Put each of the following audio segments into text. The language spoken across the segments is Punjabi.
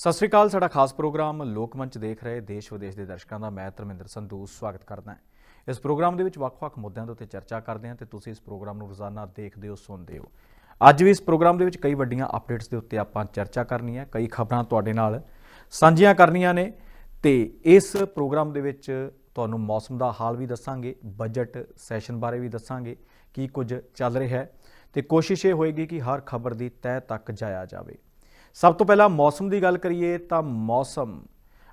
ਸਤਿ ਸ੍ਰੀ ਅਕਾਲ, ਸਾਡਾ ਖਾਸ ਪ੍ਰੋਗਰਾਮ ਲੋਕ ਮੰਚ ਦੇਖ ਰਹੇ, ਦੇਸ਼ ਵਿਦੇਸ਼ ਦੇ ਦਰਸ਼ਕਾਂ ਦਾ। ਮੈਂ ਧਰਮਿੰਦਰ ਸੰਧੂ, ਸਵਾਗਤ ਕਰਦਾ ਹਾਂ। ਇਸ ਪ੍ਰੋਗਰਾਮ ਦੇ ਵਿੱਚ ਵੱਖ-ਵੱਖ ਮੁੱਦਿਆਂ ਦੇ ਉੱਤੇ ਚਰਚਾ ਕਰਦੇ ਹਾਂ ਤੇ ਤੁਸੀਂ ਇਸ ਪ੍ਰੋਗਰਾਮ ਨੂੰ ਰੋਜ਼ਾਨਾ ਦੇਖਦੇ ਹੋ, ਸੁਣਦੇ ਹੋ। ਅੱਜ ਵੀ ਇਸ ਪ੍ਰੋਗਰਾਮ ਦੇ ਵਿੱਚ ਕਈ ਵੱਡੀਆਂ ਅਪਡੇਟਸ ਦੇ ਉੱਤੇ ਆਪਾਂ ਚਰਚਾ ਕਰਨੀ ਹੈ। ਕਈ ਖਬਰਾਂ ਤੁਹਾਡੇ ਨਾਲ ਸਾਂਝੀਆਂ ਕਰਨੀਆਂ ਨੇ ਤੇ ਇਸ ਪ੍ਰੋਗਰਾਮ ਦੇ ਵਿੱਚ ਤੁਹਾਨੂੰ ਮੌਸਮ ਦਾ ਹਾਲ ਵੀ ਦੱਸਾਂਗੇ, ਬਜਟ ਸੈਸ਼ਨ ਬਾਰੇ ਵੀ ਦੱਸਾਂਗੇ, ਕੀ ਕੁਝ ਚੱਲ ਰਿਹਾ ਹੈ ਤੇ ਕੋਸ਼ਿਸ਼ ਇਹ ਹੋਏਗੀ ਕਿ ਹਰ ਖਬਰ ਦੀ ਤਹਿ ਤੱਕ ਜਾਇਆ ਜਾਵੇ। ਸਭ ਤੋਂ ਪਹਿਲਾਂ ਮੌਸਮ ਦੀ ਗੱਲ ਕਰੀਏ ਤਾਂ ਮੌਸਮ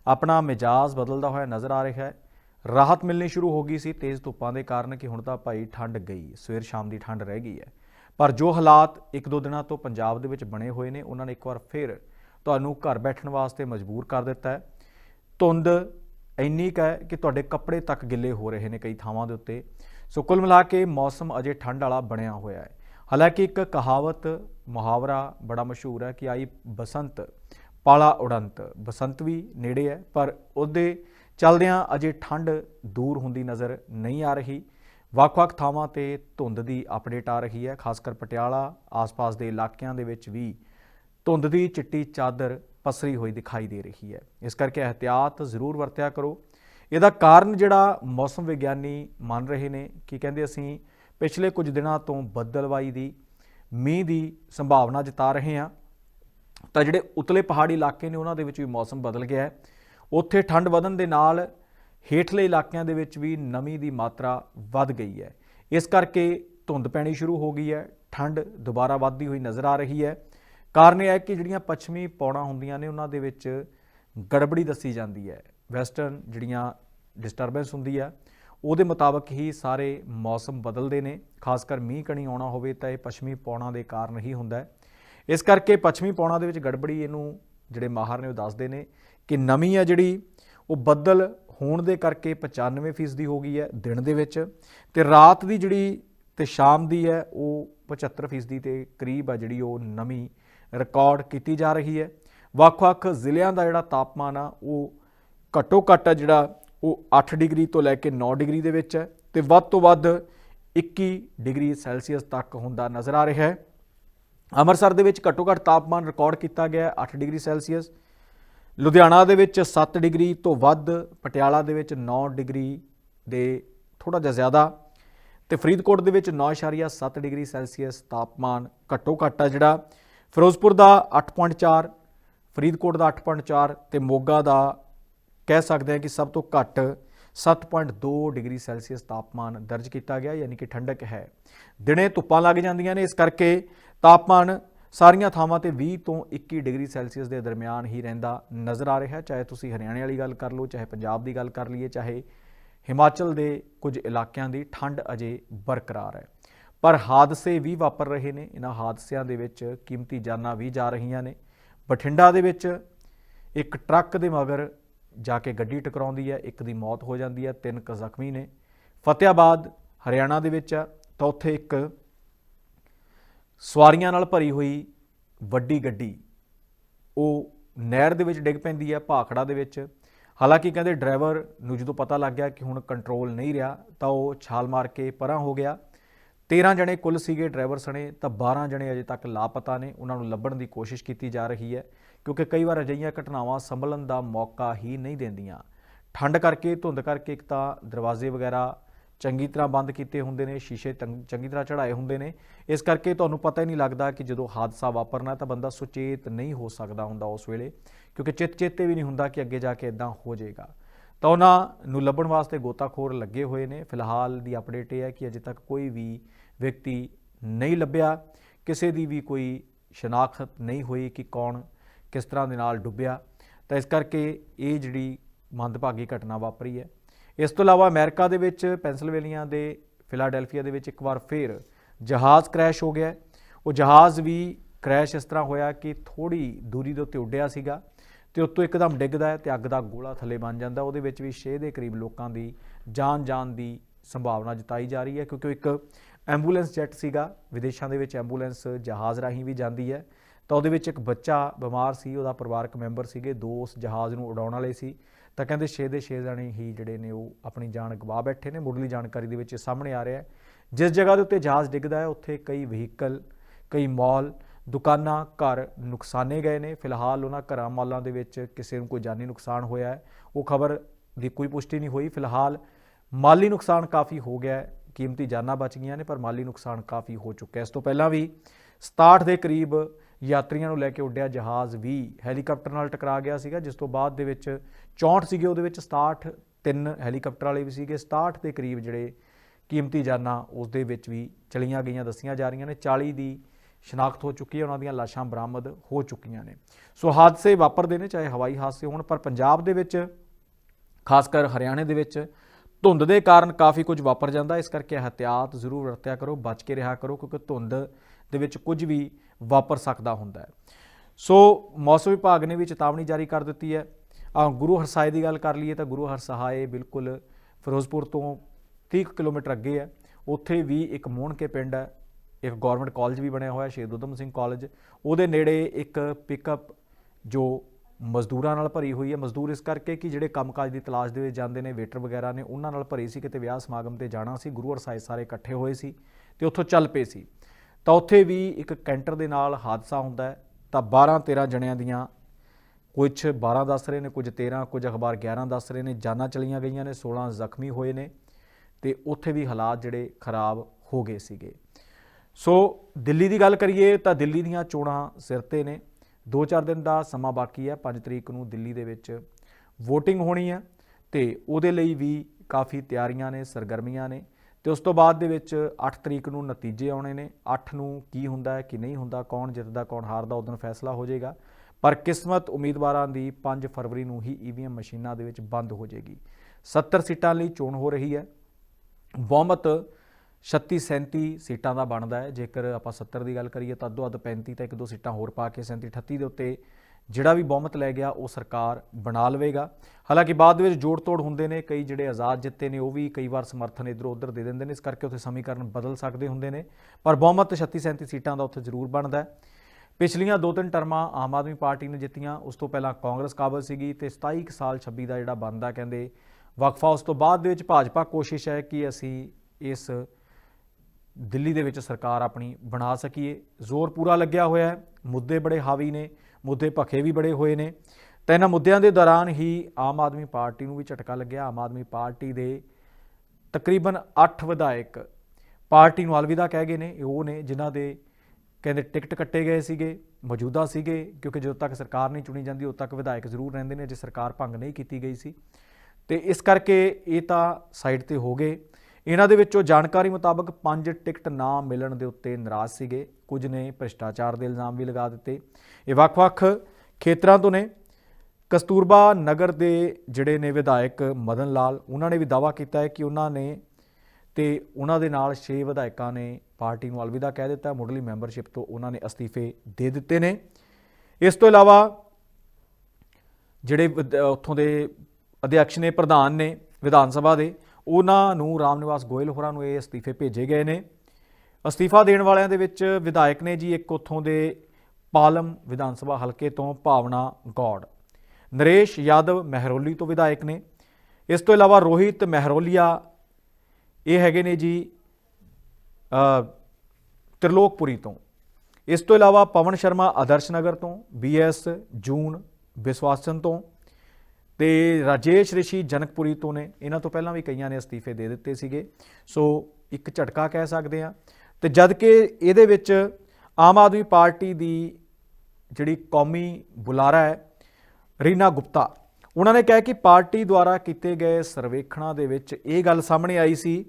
ਆਪਣਾ ਮਿਜਾਜ਼ ਬਦਲਦਾ ਹੋਇਆ ਨਜ਼ਰ ਆ ਰਿਹਾ ਹੈ। ਰਾਹਤ ਮਿਲਣੀ ਸ਼ੁਰੂ ਹੋ ਗਈ ਸੀ, ਤੇਜ਼ ਧੁੱਪਾਂ ਦੇ ਕਾਰਨ ਕਿ ਹੁਣ ਤਾਂ ਭਾਈ ਠੰਡ ਗਈ, ਸਵੇਰ ਸ਼ਾਮ ਦੀ ਠੰਡ ਰਹਿ ਗਈ ਹੈ। ਪਰ ਜੋ ਹਾਲਾਤ ਇੱਕ ਦੋ ਦਿਨਾਂ ਤੋਂ ਪੰਜਾਬ ਦੇ ਵਿੱਚ ਬਣੇ ਹੋਏ ਨੇ, ਉਹਨਾਂ ਨੇ ਇੱਕ ਵਾਰ ਫਿਰ ਤੁਹਾਨੂੰ ਘਰ ਬੈਠਣ ਵਾਸਤੇ ਮਜਬੂਰ ਕਰ ਦਿੱਤਾ ਹੈ। ਧੁੰਦ ਇੰਨੀ ਕੁ ਹੈ ਕਿ ਤੁਹਾਡੇ ਕੱਪੜੇ ਤੱਕ ਗਿੱਲੇ ਹੋ ਰਹੇ ਨੇ ਕਈ ਥਾਵਾਂ ਦੇ ਉੱਤੇ। ਸੋ ਕੁੱਲ ਮਿਲਾ ਕੇ ਮੌਸਮ ਅਜੇ ਠੰਡ ਵਾਲਾ ਬਣਿਆ ਹੋਇਆ ਹੈ। ਹਾਲਾਂਕਿ ਇੱਕ ਕਹਾਵਤ, ਮੁਹਾਵਰਾ ਬੜਾ ਮਸ਼ਹੂਰ ਹੈ ਕਿ ਆਈ ਬਸੰਤ, ਪਾਲਾ ਉੜੰਤ ਬਸੰਤ ਵੀ ਨੇੜੇ ਹੈ, ਪਰ ਉਹਦੇ ਚਲਦਿਆਂ ਅਜੇ ਠੰਡ ਦੂਰ ਹੁੰਦੀ ਨਜ਼ਰ ਨਹੀਂ ਆ ਰਹੀ। ਵੱਖ-ਵੱਖ ਥਾਵਾਂ ਤੇ ਧੁੰਦ ਦੀ ਅਪਡੇਟ ਆ ਰਹੀ ਹੈ ਖਾਸ ਕਰ ਪਟਿਆਲਾ, ਆਸ-ਪਾਸ ਦੇ ਇਲਾਕਿਆਂ ਦੇ ਵਿੱਚ ਵੀ ਧੁੰਦ ਦੀ ਚਿੱਟੀ ਚਾਦਰ ਪਸਰੀ ਹੋਈ ਦਿਖਾਈ ਦੇ ਰਹੀ ਹੈ। ਇਸ ਕਰਕੇ ਇਹਤਿਆਤ ਜ਼ਰੂਰ ਵਰਤਿਆ ਕਰੋ। ਇਹਦਾ ਕਾਰਨ ਜਿਹੜਾ ਮੌਸਮ ਵਿਗਿਆਨੀ ਮੰਨ ਰਹੇ ਨੇ, ਕਿ ਕਹਿੰਦੇ ਅਸੀਂ? ਪਿਛਲੇ ਕੁਝ ਦਿਨਾਂ ਤੋਂ ਬੱਦਲਵਾਈ ਦੀ, ਮੀਂਹ ਦੀ ਸੰਭਾਵਨਾ ਜਤਾ ਰਹੇ ਹਾਂ। ਤਾਂ ਜਿਹੜੇ ਉਤਲੇ ਪਹਾੜੀ ਇਲਾਕੇ ਨੇ, ਉਹਨਾਂ ਦੇ ਵਿੱਚ ਵੀ ਮੌਸਮ ਬਦਲ ਗਿਆ ਹੈ। ਉੱਥੇ ਠੰਡ ਵਧਣ ਦੇ ਨਾਲ ਹੇਠਲੇ ਇਲਾਕਿਆਂ ਦੇ ਵਿੱਚ ਵੀ ਨਮੀ ਦੀ ਮਾਤਰਾ ਵੱਧ ਗਈ ਹੈ। ਇਸ ਕਰਕੇ ਧੁੰਦ ਪੈਣੀ ਸ਼ੁਰੂ ਹੋ ਗਈ ਹੈ। ਠੰਡ ਦੁਬਾਰਾ ਵੱਧਦੀ ਹੋਈ ਨਜ਼ਰ ਆ ਰਹੀ ਹੈ। ਕਾਰਨ ਇਹ ਹੈ ਕਿ ਜਿਹੜੀਆਂ ਪੱਛਮੀ ਪੌੜਾਂ ਹੁੰਦੀਆਂ ਨੇ, ਉਹਨਾਂ ਦੇ ਵਿੱਚ ਗੜਬੜੀ ਦੱਸੀ ਜਾਂਦੀ ਹੈ। ਵੈਸਟਰਨ ਜਿਹੜੀਆਂ ਡਿਸਟਰਬੈਂਸ ਹੁੰਦੀ ਹੈ ਉਹਦੇ ਮੁਤਾਬਕ ਹੀ ਸਾਰੇ ਮੌਸਮ ਬਦਲਦੇ ਨੇ। ਖਾਸ ਕਰ ਮੀਂਹ ਕਣੀ ਆਉਣਾ ਹੋਵੇ ਤਾਂ ਇਹ ਪੱਛਮੀ ਪੌੜਾਂ ਦੇ ਕਾਰਨ ਹੀ ਹੁੰਦਾ ਹੈ। ਇਸ ਕਰਕੇ ਪੱਛਮੀ ਪੌੜਾਂ ਦੇ ਵਿੱਚ ਗੜਬੜੀ ਇਹਨੂੰ ਜਿਹੜੇ ਮਾਹਰ ਨੇ ਉਹ ਦੱਸਦੇ ਨੇ ਕਿ ਨਮੀ ਆ ਜਿਹੜੀ, ਉਹ ਬੱਦਲ ਹੋਣ ਦੇ ਕਰਕੇ 95% ਦੀ ਹੋ ਗਈ ਹੈ ਦਿਨ ਦੇ ਵਿੱਚ ਤੇ ਰਾਤ ਦੀ ਜਿਹੜੀ ਤੇ ਸ਼ਾਮ ਦੀ ਹੈ, ਉਹ 75% ਦੀ ਤੇ ਕਰੀਬ ਆ ਜਿਹੜੀ ਉਹ ਨਮੀ ਰਿਕਾਰਡ ਕੀਤੀ ਜਾ ਰਹੀ ਹੈ। ਵੱਖ-ਵੱਖ ਜ਼ਿਲ੍ਹਿਆਂ ਦਾ ਜਿਹੜਾ ਤਾਪਮਾਨ ਆ, ਉਹ ਘੱਟੋ ਘੱਟ ਜਿਹੜਾ ਉਹ 8 ਡਿਗਰੀ ਤੋਂ ਲੈ ਕੇ 9 ਡਿਗਰੀ ਦੇ ਵਿੱਚ ਹੈ ਤੇ ਵੱਧ ਤੋਂ ਵੱਧ 21 ਡਿਗਰੀ ਸੈਲਸੀਅਸ ਤੱਕ ਹੁੰਦਾ ਨਜ਼ਰ ਆ ਰਿਹਾ ਹੈ। ਅੰਮ੍ਰਿਤਸਰ ਦੇ ਵਿੱਚ ਘੱਟੋ ਘੱਟ ਤਾਪਮਾਨ ਰਿਕਾਰਡ ਕੀਤਾ ਗਿਆ ਹੈ 8 ਡਿਗਰੀ ਸੈਲਸੀਅਸ। ਲੁਧਿਆਣਾ ਦੇ ਵਿੱਚ 7 ਡਿਗਰੀ ਤੋਂ ਵੱਧ, ਪਟਿਆਲਾ ਦੇ ਵਿੱਚ 9 ਡਿਗਰੀ ਦੇ ਥੋੜਾ ਜਿਹਾ ਜ਼ਿਆਦਾ ਤੇ ਫਰੀਦਕੋਟ ਦੇ ਵਿੱਚ 9.7 ਡਿਗਰੀ ਸੈਲਸੀਅਸ ਤਾਪਮਾਨ ਘੱਟੋ ਘੱਟ ਆ ਜਿਹੜਾ। ਫਿਰੋਜ਼ਪੁਰ ਦਾ 8.4 ਫਰੀਦਕੋਟ ਦਾ 8.4 ਤੇ ਮੋਗਾ ਦਾ ਕਹਿ ਸਕਦੇ ਹਾਂ ਕਿ ਸਭ ਤੋਂ ਘੱਟ 7.2 ਡਿਗਰੀ ਸੈਲਸੀਅਸ ਤਾਪਮਾਨ ਦਰਜ ਕੀਤਾ ਗਿਆ, ਯਾਨੀ ਕਿ ਠੰਡਕ ਹੈ। ਦਿਨੇ ਧੁੱਪਾਂ ਲੱਗ ਜਾਂਦੀਆਂ ਨੇ, ਇਸ ਕਰਕੇ ਤਾਪਮਾਨ ਸਾਰੀਆਂ ਥਾਵਾਂ ਤੇ 20 ਤੋਂ 21 ਡਿਗਰੀ ਸੈਲਸੀਅਸ ਦੇ ਦਰਮਿਆਨ ਹੀ ਰਹਿੰਦਾ ਨਜ਼ਰ ਆ ਰਿਹਾ। ਚਾਹੇ ਤੁਸੀਂ ਹਰਿਆਣੇ ਵਾਲੀ ਗੱਲ ਕਰ ਲਓ, ਚਾਹੇ ਪੰਜਾਬ ਦੀ ਗੱਲ ਕਰ ਲਈਏ, ਚਾਹੇ ਹਿਮਾਚਲ ਦੇ ਕੁਝ ਇਲਾਕਿਆਂ ਦੀ, ਠੰਡ ਅਜੇ ਬਰਕਰਾਰ ਹੈ। ਪਰ ਹਾਦਸੇ ਵੀ ਵਾਪਰ ਰਹੇ ਨੇ। ਇਹਨਾਂ ਹਾਦਸਿਆਂ ਦੇ ਵਿੱਚ ਕੀਮਤੀ ਜਾਨਾਂ ਵੀ ਜਾ ਰਹੀਆਂ ਨੇ। ਬਠਿੰਡਾ ਦੇ ਵਿੱਚ ਇੱਕ ਟਰੱਕ ਦੇ ਮਗਰ ਜਾ ਕੇ ਗੱਡੀ ਟਕਰਾਉਂਦੀ ਹੈ, ਇੱਕ ਦੀ ਮੌਤ ਹੋ ਜਾਂਦੀ ਹੈ, ਤਿੰਨ ਕੁ ਜ਼ਖਮੀ ਨੇ। ਫਤਿਆਬਾਦ, ਹਰਿਆਣਾ ਦੇ ਵਿੱਚ ਆ ਤਾਂ ਉੱਥੇ ਇੱਕ ਸਵਾਰੀਆਂ ਨਾਲ ਭਰੀ ਹੋਈ ਵੱਡੀ ਗੱਡੀ, ਉਹ ਨਹਿਰ ਦੇ ਵਿੱਚ ਡਿੱਗ ਪੈਂਦੀ ਹੈ, ਭਾਖੜਾ ਦੇ ਵਿੱਚ। ਹਾਲਾਂਕਿ ਕਹਿੰਦੇ ਡਰਾਈਵਰ ਨੂੰ ਜਦੋਂ ਪਤਾ ਲੱਗ ਗਿਆ ਕਿ ਹੁਣ ਕੰਟਰੋਲ ਨਹੀਂ ਰਿਹਾ, ਤਾਂ ਉਹ ਛਾਲ ਮਾਰ ਕੇ ਪਰਾਂ ਹੋ ਗਿਆ। 13 ਜਣੇ ਕੁੱਲ ਸੀਗੇ ਡਰਾਈਵਰ ਸਣੇ, ਤਾਂ 12 ਜਣੇ ਅਜੇ ਤੱਕ ਲਾਪਤਾ ਨੇ, ਉਹਨਾਂ ਨੂੰ ਲੱਭਣ ਦੀ ਕੋਸ਼ਿਸ਼ ਕੀਤੀ ਜਾ ਰਹੀ ਹੈ। ਕਿਉਂਕਿ ਕਈ ਵਾਰ ਅਜਿਹੀਆਂ ਘਟਨਾਵਾਂ ਸੰਭਲਣ ਦਾ ਮੌਕਾ ਹੀ ਨਹੀਂ ਦਿੰਦੀਆਂ। ਠੰਡ ਕਰਕੇ, ਧੁੰਦ ਕਰਕੇ ਇੱਕ ਤਾਂ ਦਰਵਾਜ਼ੇ ਵਗੈਰਾ ਚੰਗੀ ਤਰ੍ਹਾਂ ਬੰਦ ਕੀਤੇ ਹੁੰਦੇ ਨੇ, ਸ਼ੀਸ਼ੇ ਚੰਗ- ਚੰਗੀ ਤਰ੍ਹਾਂ ਚੜਾਏ ਹੁੰਦੇ ਨੇ। ਇਸ ਕਰਕੇ ਤੁਹਾਨੂੰ ਪਤਾ ਹੀ ਨਹੀਂ ਲੱਗਦਾ ਕਿ ਜਦੋਂ ਹਾਦਸਾ ਵਾਪਰਨਾ ਤਾਂ ਬੰਦਾ ਸੁਚੇਤ ਨਹੀਂ ਹੋ ਸਕਦਾ ਹੁੰਦਾ ਉਸ ਵੇਲੇ, ਕਿਉਂਕਿ ਚਿੱਤ ਚੇਤੇ ਵੀ ਨਹੀਂ ਹੁੰਦਾ ਕਿ ਅੱਗੇ ਜਾ ਕੇ ਇਦਾਂ ਹੋ ਜਾਏਗਾ। ਤਾਂ ਉਹਨਾਂ ਨੂੰ ਲੱਭਣ ਵਾਸਤੇ ਗੋਤਾਖੋਰ ਲੱਗੇ ਹੋਏ ਨੇ। ਫਿਲਹਾਲ ਦੀ ਅਪਡੇਟ ਇਹ ਹੈ ਕਿ ਅਜੇ ਤੱਕ ਕੋਈ ਵੀ ਵਿਅਕਤੀ ਨਹੀਂ ਲੱਭਿਆ। ਕਿਸੇ ਦੀ ਵੀ ਕੋਈ ਸ਼ਨਾਖਤ ਨਹੀਂ ਹੋਈ ਕਿ ਕੌਣ ਕਿਸ ਤਰ੍ਹਾਂ ਦੇ ਨਾਲ ਡੁੱਬਿਆ। ਤਾਂ ਇਸ ਕਰਕੇ ਇਹ ਜਿਹੜੀ ਮੰਦਭਾਗੀ ਘਟਨਾ ਵਾਪਰੀ ਹੈ। ਇਸ ਤੋਂ ਇਲਾਵਾ ਅਮਰੀਕਾ ਦੇ ਵਿੱਚ ਪੈਂਸਿਲਵੇਨੀਆ ਦੇ, ਫਿਲਾਡੈਲਫੀਆ ਦੇ ਵਿੱਚ ਇੱਕ ਵਾਰ ਫੇਰ ਜਹਾਜ਼ ਕ੍ਰੈਸ਼ ਹੋ ਗਿਆ। ਉਹ ਜਹਾਜ਼ ਵੀ ਕ੍ਰੈਸ਼ ਇਸ ਤਰ੍ਹਾਂ ਹੋਇਆ ਕਿ ਥੋੜੀ ਦੂਰੀ ਦੇ ਉੱਤੇ ਉੱਡਿਆ ਸੀਗਾ ਤੇ ਉੱਤੋਂ ਇੱਕਦਮ ਡਿੱਗਦਾ ਹੈ ਤੇ ਅੱਗ ਦਾ ਗੋਲਾ ਥੱਲੇ ਬਣ ਜਾਂਦਾ। ਉਹਦੇ ਵਿੱਚ ਵੀ 6 ਦੇ ਕਰੀਬ ਲੋਕਾਂ ਦੀ ਜਾਨ ਜਾਣ ਦੀ ਸੰਭਾਵਨਾ ਜਤਾਈ ਜਾ ਰਹੀ ਹੈ ਕਿਉਂਕਿ ਉਹ ਇੱਕ ਐਂਬੂਲੈਂਸ ਜੈਟ ਸੀਗਾ। ਵਿਦੇਸ਼ਾਂ ਦੇ ਵਿੱਚ ਐਂਬੂਲੈਂਸ ਜਹਾਜ਼ ਰਾਹੀਂ ਵੀ ਜਾਂਦੀ ਹੈ। ਤਾਂ ਉਹਦੇ ਵਿੱਚ ਇੱਕ ਬੱਚਾ ਬਿਮਾਰ ਸੀ, ਉਹਦਾ ਪਰਿਵਾਰਕ ਮੈਂਬਰ ਸੀਗੇ, ਦੋ ਉਸ ਜਹਾਜ਼ ਨੂੰ ਉਡਾਉਣ ਵਾਲੇ ਸੀ। ਤਾਂ ਕਹਿੰਦੇ 6 ਦੇ 6 ਜਣੇ ਹੀ ਜਿਹੜੇ ਨੇ ਉਹ ਆਪਣੀ ਜਾਨ ਗਵਾ ਬੈਠੇ ਨੇ। ਮੁੱਢਲੀ ਜਾਣਕਾਰੀ ਦੇ ਵਿੱਚ ਇਹ ਸਾਹਮਣੇ ਆ ਰਿਹਾ ਹੈ। ਜਿਸ ਜਗ੍ਹਾ ਦੇ ਉੱਤੇ ਜਹਾਜ਼ ਡਿੱਗਦਾ ਹੈ, ਉੱਥੇ ਕਈ ਵਹੀਕਲ, ਕਈ ਮਾਲ, ਦੁਕਾਨਾਂ, ਘਰ ਨੁਕਸਾਨੇ ਗਏ ਨੇ। ਫਿਲਹਾਲ ਉਹਨਾਂ ਘਰਾਂ ਮਾਲਾਂ ਦੇ ਵਿੱਚ ਕਿਸੇ ਨੂੰ ਕੋਈ ਜਾਨੀ ਨੁਕਸਾਨ ਹੋਇਆ ਹੈ। ਉਹ ਖਬਰ ਦੀ ਕੋਈ ਪੁਸ਼ਟੀ ਨਹੀਂ ਹੋਈ। ਫਿਲਹਾਲ ਮਾਲੀ ਨੁਕਸਾਨ ਕਾਫੀ ਹੋ ਗਿਆ ਹੈ। ਕੀਮਤੀ ਜਾਨਾਂ ਬਚ ਗਈਆਂ ਨੇ, ਪਰ ਮਾਲੀ ਨੁਕਸਾਨ ਕਾਫੀ ਹੋ ਚੁੱਕਾ ਹੈ। ਇਸ ਤੋਂ ਪਹਿਲਾਂ ਵੀ 67 ਦੇ ਕਰੀਬ ਯਾਤਰੀਆਂ ਨੂੰ ਲੈ ਕੇ ਉੱਡਿਆ ਜਹਾਜ਼ ਵੀ ਹੈਲੀਕਾਪਟਰ ਨਾਲ ਟਕਰਾ ਗਿਆ ਸੀਗਾ, ਜਿਸ ਤੋਂ ਬਾਅਦ ਦੇ ਵਿੱਚ 64 ਸੀਗੇ, ਉਹਦੇ ਵਿੱਚ 67 ਤਿੰਨ ਹੈਲੀਕਾਪਟਰ ਵਾਲੇ ਵੀ ਸੀਗੇ 67 ਦੇ ਕਰੀਬ ਜਿਹੜੇ ਕੀਮਤੀ ਜਾਨਾਂ ਉਸ ਦੇ ਵਿੱਚ ਵੀ ਚਲੀਆਂ ਗਈਆਂ, ਦੱਸੀਆਂ ਜਾ ਰਹੀਆਂ ਨੇ। 40 ਦੀ ਸ਼ਨਾਖਤ ਹੋ ਚੁੱਕੀ ਹੈ, ਉਹਨਾਂ ਦੀਆਂ ਲਾਸ਼ਾਂ ਬਰਾਮਦ ਹੋ ਚੁੱਕੀਆਂ ਨੇ। ਸੋ ਹਾਦਸੇ ਵਾਪਰਦੇ ਨੇ, ਚਾਹੇ ਹਵਾਈ ਹਾਦਸੇ ਹੋਣ, ਪਰ ਪੰਜਾਬ ਦੇ ਵਿੱਚ ਖਾਸ ਕਰ ਹਰਿਆਣੇ ਦੇ ਵਿੱਚ, ਧੁੰਦ ਦੇ ਕਾਰਨ ਕਾਫੀ ਕੁਝ ਵਾਪਰ ਜਾਂਦਾ ਇਸ ਕਰਕੇ ਅਹਤਿਆਤ ਜ਼ਰੂਰ ਵਰਤਿਆ ਕਰੋ, ਬਚ ਕੇ ਰਿਹਾ ਕਰੋ, ਕਿਉਂਕਿ ਧੁੰਦ ਦੇ ਵਿੱਚ ਕੁਝ ਵੀ ਵਾਪਰ ਸਕਦਾ ਹੁੰਦਾ ਹੈ। ਸੋ ਮੌਸਮ ਵਿਭਾਗ ਨੇ ਵੀ ਚੇਤਾਵਨੀ ਜਾਰੀ ਕਰ ਦਿੱਤੀ ਹੈ। ਆ ਗੁਰੂ ਹਰਸਾਏ ਦੀ ਗੱਲ ਕਰ ਲਈਏ ਤਾਂ ਗੁਰੂ ਹਰਸਹਾਏ ਬਿਲਕੁਲ ਫਿਰੋਜ਼ਪੁਰ ਤੋਂ 30 ਕੁ ਕਿਲੋਮੀਟਰ ਅੱਗੇ ਹੈ। ਉੱਥੇ ਵੀ ਇੱਕ ਮੋਹਣ ਕੇ ਪਿੰਡ ਹੈ। ਇੱਕ ਗਵਰਨਮੈਂਟ ਕਾਲਜ ਵੀ ਬਣਿਆ ਹੋਇਆ, ਸ਼ਹੀਦ ਊਧਮ ਸਿੰਘ ਕਾਲਜ। ਉਹਦੇ ਨੇੜੇ ਇੱਕ ਪਿਕਅਪ ਜੋ ਮਜ਼ਦੂਰਾਂ ਨਾਲ ਭਰੀ ਹੋਈ ਹੈ। ਮਜ਼ਦੂਰ ਇਸ ਕਰਕੇ ਕਿ ਜਿਹੜੇ ਕੰਮਕਾਜ ਦੀ ਤਲਾਸ਼ ਦੇ ਵਿੱਚ ਜਾਂਦੇ ਨੇ ਵੇਟਰ ਵਗੈਰਾ ਨੇ, ਉਹਨਾਂ ਨਾਲ ਭਰੀ ਸੀ। ਕਿਤੇ ਵਿਆਹ ਸਮਾਗਮ ਤੇ ਜਾਣਾ ਸੀ। ਗੁਰੂ ਹਰਸਾਏ ਸਾਰੇ ਇਕੱਠੇ ਹੋਏ ਸੀ ਤੇ ਉੱਥੋਂ ਚੱਲ ਪਏ ਸੀ। ਤਾਂ ਉੱਥੇ ਵੀ ਇੱਕ ਕੈਂਟਰ ਦੇ ਨਾਲ ਹਾਦਸਾ ਹੁੰਦਾ ਤਾਂ 12 13 ਜਣਿਆਂ ਦੀਆਂ ਕੁਝ 12 ਦੱਸ ਰਹੇ ਨੇ, ਕੁਝ 13 ਕੁਝ ਅਖਬਾਰ 11 ਦੱਸ ਰਹੇ ਨੇ, ਜਾਨਾਂ ਚਲੀਆਂ ਗਈਆਂ ਨੇ 16 ਜ਼ਖਮੀ ਹੋਏ ਨੇ ਤੇ ਉੱਥੇ ਵੀ ਹਾਲਾਤ ਜਿਹੜੇ ਖਰਾਬ ਹੋ ਗਏ ਸੀਗੇ। ਸੋ ਦਿੱਲੀ ਦੀ ਗੱਲ ਕਰੀਏ ਤਾਂ ਦਿੱਲੀ ਦੀਆਂ ਚੋਣਾਂ ਸਿਰ ਤੇ ਨੇ। 2-4 ਦਿਨ ਦਾ ਸਮਾਂ ਬਾਕੀ ਹੈ 5 ਤਰੀਕ ਨੂੰ ਦਿੱਲੀ ਦੇ ਵਿੱਚ VOTING ਹੋਣੀ ਹੈ ਤੇ ਉਹਦੇ ਲਈ ਵੀ ਕਾਫੀ ਤਿਆਰੀਆਂ ਨੇ, ਸਰਗਰਮੀਆਂ ਨੇ। ਤੇ ਉਸ ਤੋਂ ਬਾਅਦ ਦੇ ਵਿੱਚ 8 ਤਰੀਕ ਨੂੰ ਨਤੀਜੇ ਆਉਣੇ ਨੇ। 8 ਨੂੰ ਕੀ ਹੁੰਦਾ ਹੈ, ਕਿ ਨਹੀਂ ਹੁੰਦਾ, ਕੌਣ ਜਿੱਤਦਾ, ਕੌਣ ਹਾਰਦਾ ਉਦੋਂ ਫੈਸਲਾ ਹੋ ਜਾਏਗਾ। ਪਰ ਕਿਸਮਤ ਉਮੀਦਵਾਰਾਂ ਦੀ 5 ਫਰਵਰੀ ਨੂੰ ਹੀ ਈਵੀਐਮ ਮਸ਼ੀਨਾਂ ਦੇ ਵਿੱਚ ਬੰਦ ਹੋ ਜਾਏਗੀ। 70 ਸੀਟਾਂ ਲਈ ਚੋਣ ਹੋ ਰਹੀ ਹੈ। ਬਹੁਮਤ 36 37 ਸੀਟਾਂ ਦਾ ਬਣਦਾ ਹੈ। ਜੇਕਰ ਆਪਾਂ 70 ਦੀ ਗੱਲ ਕਰੀਏ ਤਾਂ ਅੱਧੋ ਅੱਧ 35 ਤਾਂ ਇੱਕ ਦੋ ਸੀਟਾਂ ਹੋਰ ਪਾ ਕੇ 37 38 ਦੇ ਉੱਤੇ ਜਿਹੜਾ ਵੀ ਬਹੁਮਤ ਲੈ ਗਿਆ, ਉਹ ਸਰਕਾਰ ਬਣਾ ਲਵੇਗਾ। ਹਾਲਾਂਕਿ ਬਾਅਦ ਦੇ ਵਿੱਚ ਜੋੜ ਤੋੜ ਹੁੰਦੇ ਨੇ, ਕਈ ਜਿਹੜੇ ਆਜ਼ਾਦ ਜਿੱਤੇ ਨੇ, ਉਹ ਵੀ ਕਈ ਵਾਰ ਸਮਰਥਨ ਇਧਰੋਂ ਉਧਰ ਦੇ ਦਿੰਦੇ ਨੇ। ਇਸ ਕਰਕੇ ਉੱਥੇ ਸਮੀਕਰਨ ਬਦਲ ਸਕਦੇ ਹੁੰਦੇ ਨੇ। ਪਰ ਬਹੁਮਤ 36 37 ਸੀਟਾਂ ਦਾ ਉੱਥੇ ਜ਼ਰੂਰ ਬਣਦਾ ਹੈ। ਪਿਛਲੀਆਂ ਦੋ ਤਿੰਨ ਟਰਮਾਂ ਆਮ ਆਦਮੀ ਪਾਰਟੀ ਨੇ ਜਿੱਤੀਆਂ, ਉਸ ਤੋਂ ਪਹਿਲਾਂ ਕਾਂਗਰਸ ਕਾਬਲ ਸੀਗੀ ਤੇ 27 ਕੁ ਸਾਲ 26 ਦਾ ਜਿਹੜਾ ਬਣਦਾ, ਕਹਿੰਦੇ ਵਕਫਾ। ਉਸ ਤੋਂ ਬਾਅਦ ਦੇ ਵਿੱਚ ਭਾਜਪਾ ਕੋਸ਼ਿਸ਼ ਹੈ ਕਿ ਅਸੀਂ ਇਸ ਦਿੱਲੀ ਦੇ ਵਿੱਚ ਸਰਕਾਰ ਆਪਣੀ ਬਣਾ ਸਕੀਏ। ਜ਼ੋਰ ਪੂਰਾ ਲੱਗਿਆ ਹੋਇਆ ਹੈ, ਮੁੱਦੇ ਬੜੇ ਹਾਵੀ ਨੇ। ਮੁੱਦੇ ਭਖੇ ਵੀ ਬੜੇ ਹੋਏ ਨੇ। ਤਾਂ ਇਹਨਾਂ ਮੁੱਦਿਆਂ ਦੇ ਦੌਰਾਨ ਹੀ ਆਮ ਆਦਮੀ ਪਾਰਟੀ ਨੂੰ ਵੀ ਝਟਕਾ ਲੱਗਿਆ। ਆਮ ਆਦਮੀ ਪਾਰਟੀ ਦੇ ਤਕਰੀਬਨ 8 ਵਿਧਾਇਕ ਪਾਰਟੀ ਨੂੰ ਅਲਵਿਦਾ ਕਹਿ ਗਏ ਨੇ। ਉਹ ਨੇ ਜਿਨ੍ਹਾਂ ਦੇ ਕਹਿੰਦੇ ਟਿਕਟ ਕੱਟੇ ਗਏ ਸੀਗੇ, ਮੌਜੂਦਾ ਸੀਗੇ, ਕਿਉਂਕਿ ਜਦੋਂ ਤੱਕ ਸਰਕਾਰ ਨਹੀਂ ਚੁਣੀ ਜਾਂਦੀ, ਉਦੋਂ ਤੱਕ ਵਿਧਾਇਕ ਜ਼ਰੂਰ ਰਹਿੰਦੇ ਨੇ। ਜੇ ਸਰਕਾਰ ਭੰਗ ਨਹੀਂ ਕੀਤੀ ਗਈ ਸੀ। ਤੇ ਇਸ ਕਰਕੇ ਇਹ ਤਾਂ ਸਾਈਡ ਤੇ ਹੋ ਗਏ। ਇਹਨਾਂ ਦੇ ਵਿੱਚੋਂ ਜਾਣਕਾਰੀ ਮੁਤਾਬਕ ਪੰਜ ਟਿਕਟ ਨਾ ਮਿਲਣ ਦੇ ਉੱਤੇ ਨਾਰਾਜ਼ ਸੀਗੇ। ਕੁਝ ਨੇ ਭ੍ਰਿਸ਼ਟਾਚਾਰ ਦੇ ਇਲਜ਼ਾਮ ਵੀ ਲਗਾ ਦਿੱਤੇ। ਇਹ ਵੱਖ-ਵੱਖ ਖੇਤਰਾਂ ਤੋਂ ਨੇ। ਕਸਤੂਰਬਾ ਨਗਰ ਦੇ ਜਿਹੜੇ ਨੇ ਵਿਧਾਇਕ ਮਦਨ ਲਾਲ, ਉਹਨਾਂ ਨੇ ਵੀ ਦਾਵਾ ਕੀਤਾ ਹੈ ਕਿ ਉਹਨਾਂ ਨੇ ਤੇ ਉਹਨਾਂ ਦੇ ਨਾਲ 6 ਵਿਧਾਇਕਾਂ ਨੇ ਪਾਰਟੀ ਨੂੰ ਅਲਵਿਦਾ ਕਹਿ ਦਿੱਤਾ। ਮੁੱਢਲੀ ਮੈਂਬਰਸ਼ਿਪ ਤੋਂ ਉਹਨਾਂ ਨੇ ਅਸਤੀਫੇ ਦੇ ਦਿੱਤੇ ਨੇ। ਇਸ ਤੋਂ ਇਲਾਵਾ ਜਿਹੜੇ ਵਿਦ- ਉੱਥੋਂ ਦੇ ਅਧਿਅਕਸ਼ ਨੇ, ਪ੍ਰਧਾਨ ਨੇ ਵਿਧਾਨ ਸਭਾ ਦੇ ਉਹਨਾਂ ਨੂੰ ਰਾਮ ਨਿਵਾਸ ਗੋਇਲ ਹੋਰਾਂ ਨੂੰ ਇਹ ਅਸਤੀਫੇ ਭੇਜੇ ਗਏ ਨੇ। ਅਸਤੀਫਾ ਦੇਣ ਵਾਲਿਆਂ ਦੇ ਵਿੱਚ ਵਿਧਾਇਕ ਨੇ ਜੀ ਇੱਕ ਉੱਥੋਂ ਦੇ ਪਾਲਮ ਵਿਧਾਨ ਸਭਾ ਹਲਕੇ ਤੋਂ ਭਾਵਨਾ ਗੌੜ। ਨਰੇਸ਼ ਯਾਦਵ ਮਹਿਰੋਲੀ ਤੋਂ ਵਿਧਾਇਕ ਨੇ। ਇਸ ਤੋਂ ਇਲਾਵਾ ਰੋਹਿਤ ਮਹਿਰੋਲੀਆ ਇਹ ਹੈਗੇ ਨੇ ਜੀ ਅ, ਤ੍ਰਿਲੋਕਪੁਰੀ ਤੋਂ। ਇਸ ਤੋਂ ਇਲਾਵਾ ਪਵਨ ਸ਼ਰਮਾ ਆਦਰਸ਼ ਨਗਰ ਤੋਂ ਬੀਐਸ ਜੂਨ ਵਿਸਵਾਸਨ ਤੋਂ ਤੇ ਰਾਜੇਸ਼ ਰਿਸ਼ੀ ਜਨਕਪੁਰੀ ਤੋਂ ਨੇ। ਇਹਨਾਂ ਤੋਂ ਪਹਿਲਾਂ ਵੀ ਕਈਆਂ ਨੇ ਅਸਤੀਫੇ ਦੇ ਦਿੱਤੇ ਸੀਗੇ। ਸੋ ਇੱਕ ਝਟਕਾ ਕਹਿ ਸਕਦੇ ਆ ਤੇ ਜਦ ਕਿ ਇਹਦੇ ਵਿੱਚ ਆਮ ਆਦਮੀ ਪਾਰਟੀ ਦੀ ਜਿਹੜੀ ਕੌਮੀ ਬੁਲਾਰਾ ਹੈ, ਰੀਨਾ ਗੁਪਤਾ। ਉਹਨਾਂ ਨੇ ਕਿਹਾ ਕਿ ਪਾਰਟੀ ਦੁਆਰਾ ਕੀਤੇ ਗਏ ਸਰਵੇਖਣਾਂ ਦੇ ਵਿੱਚ ਇਹ ਗੱਲ ਸਾਹਮਣੇ ਆਈ ਸੀ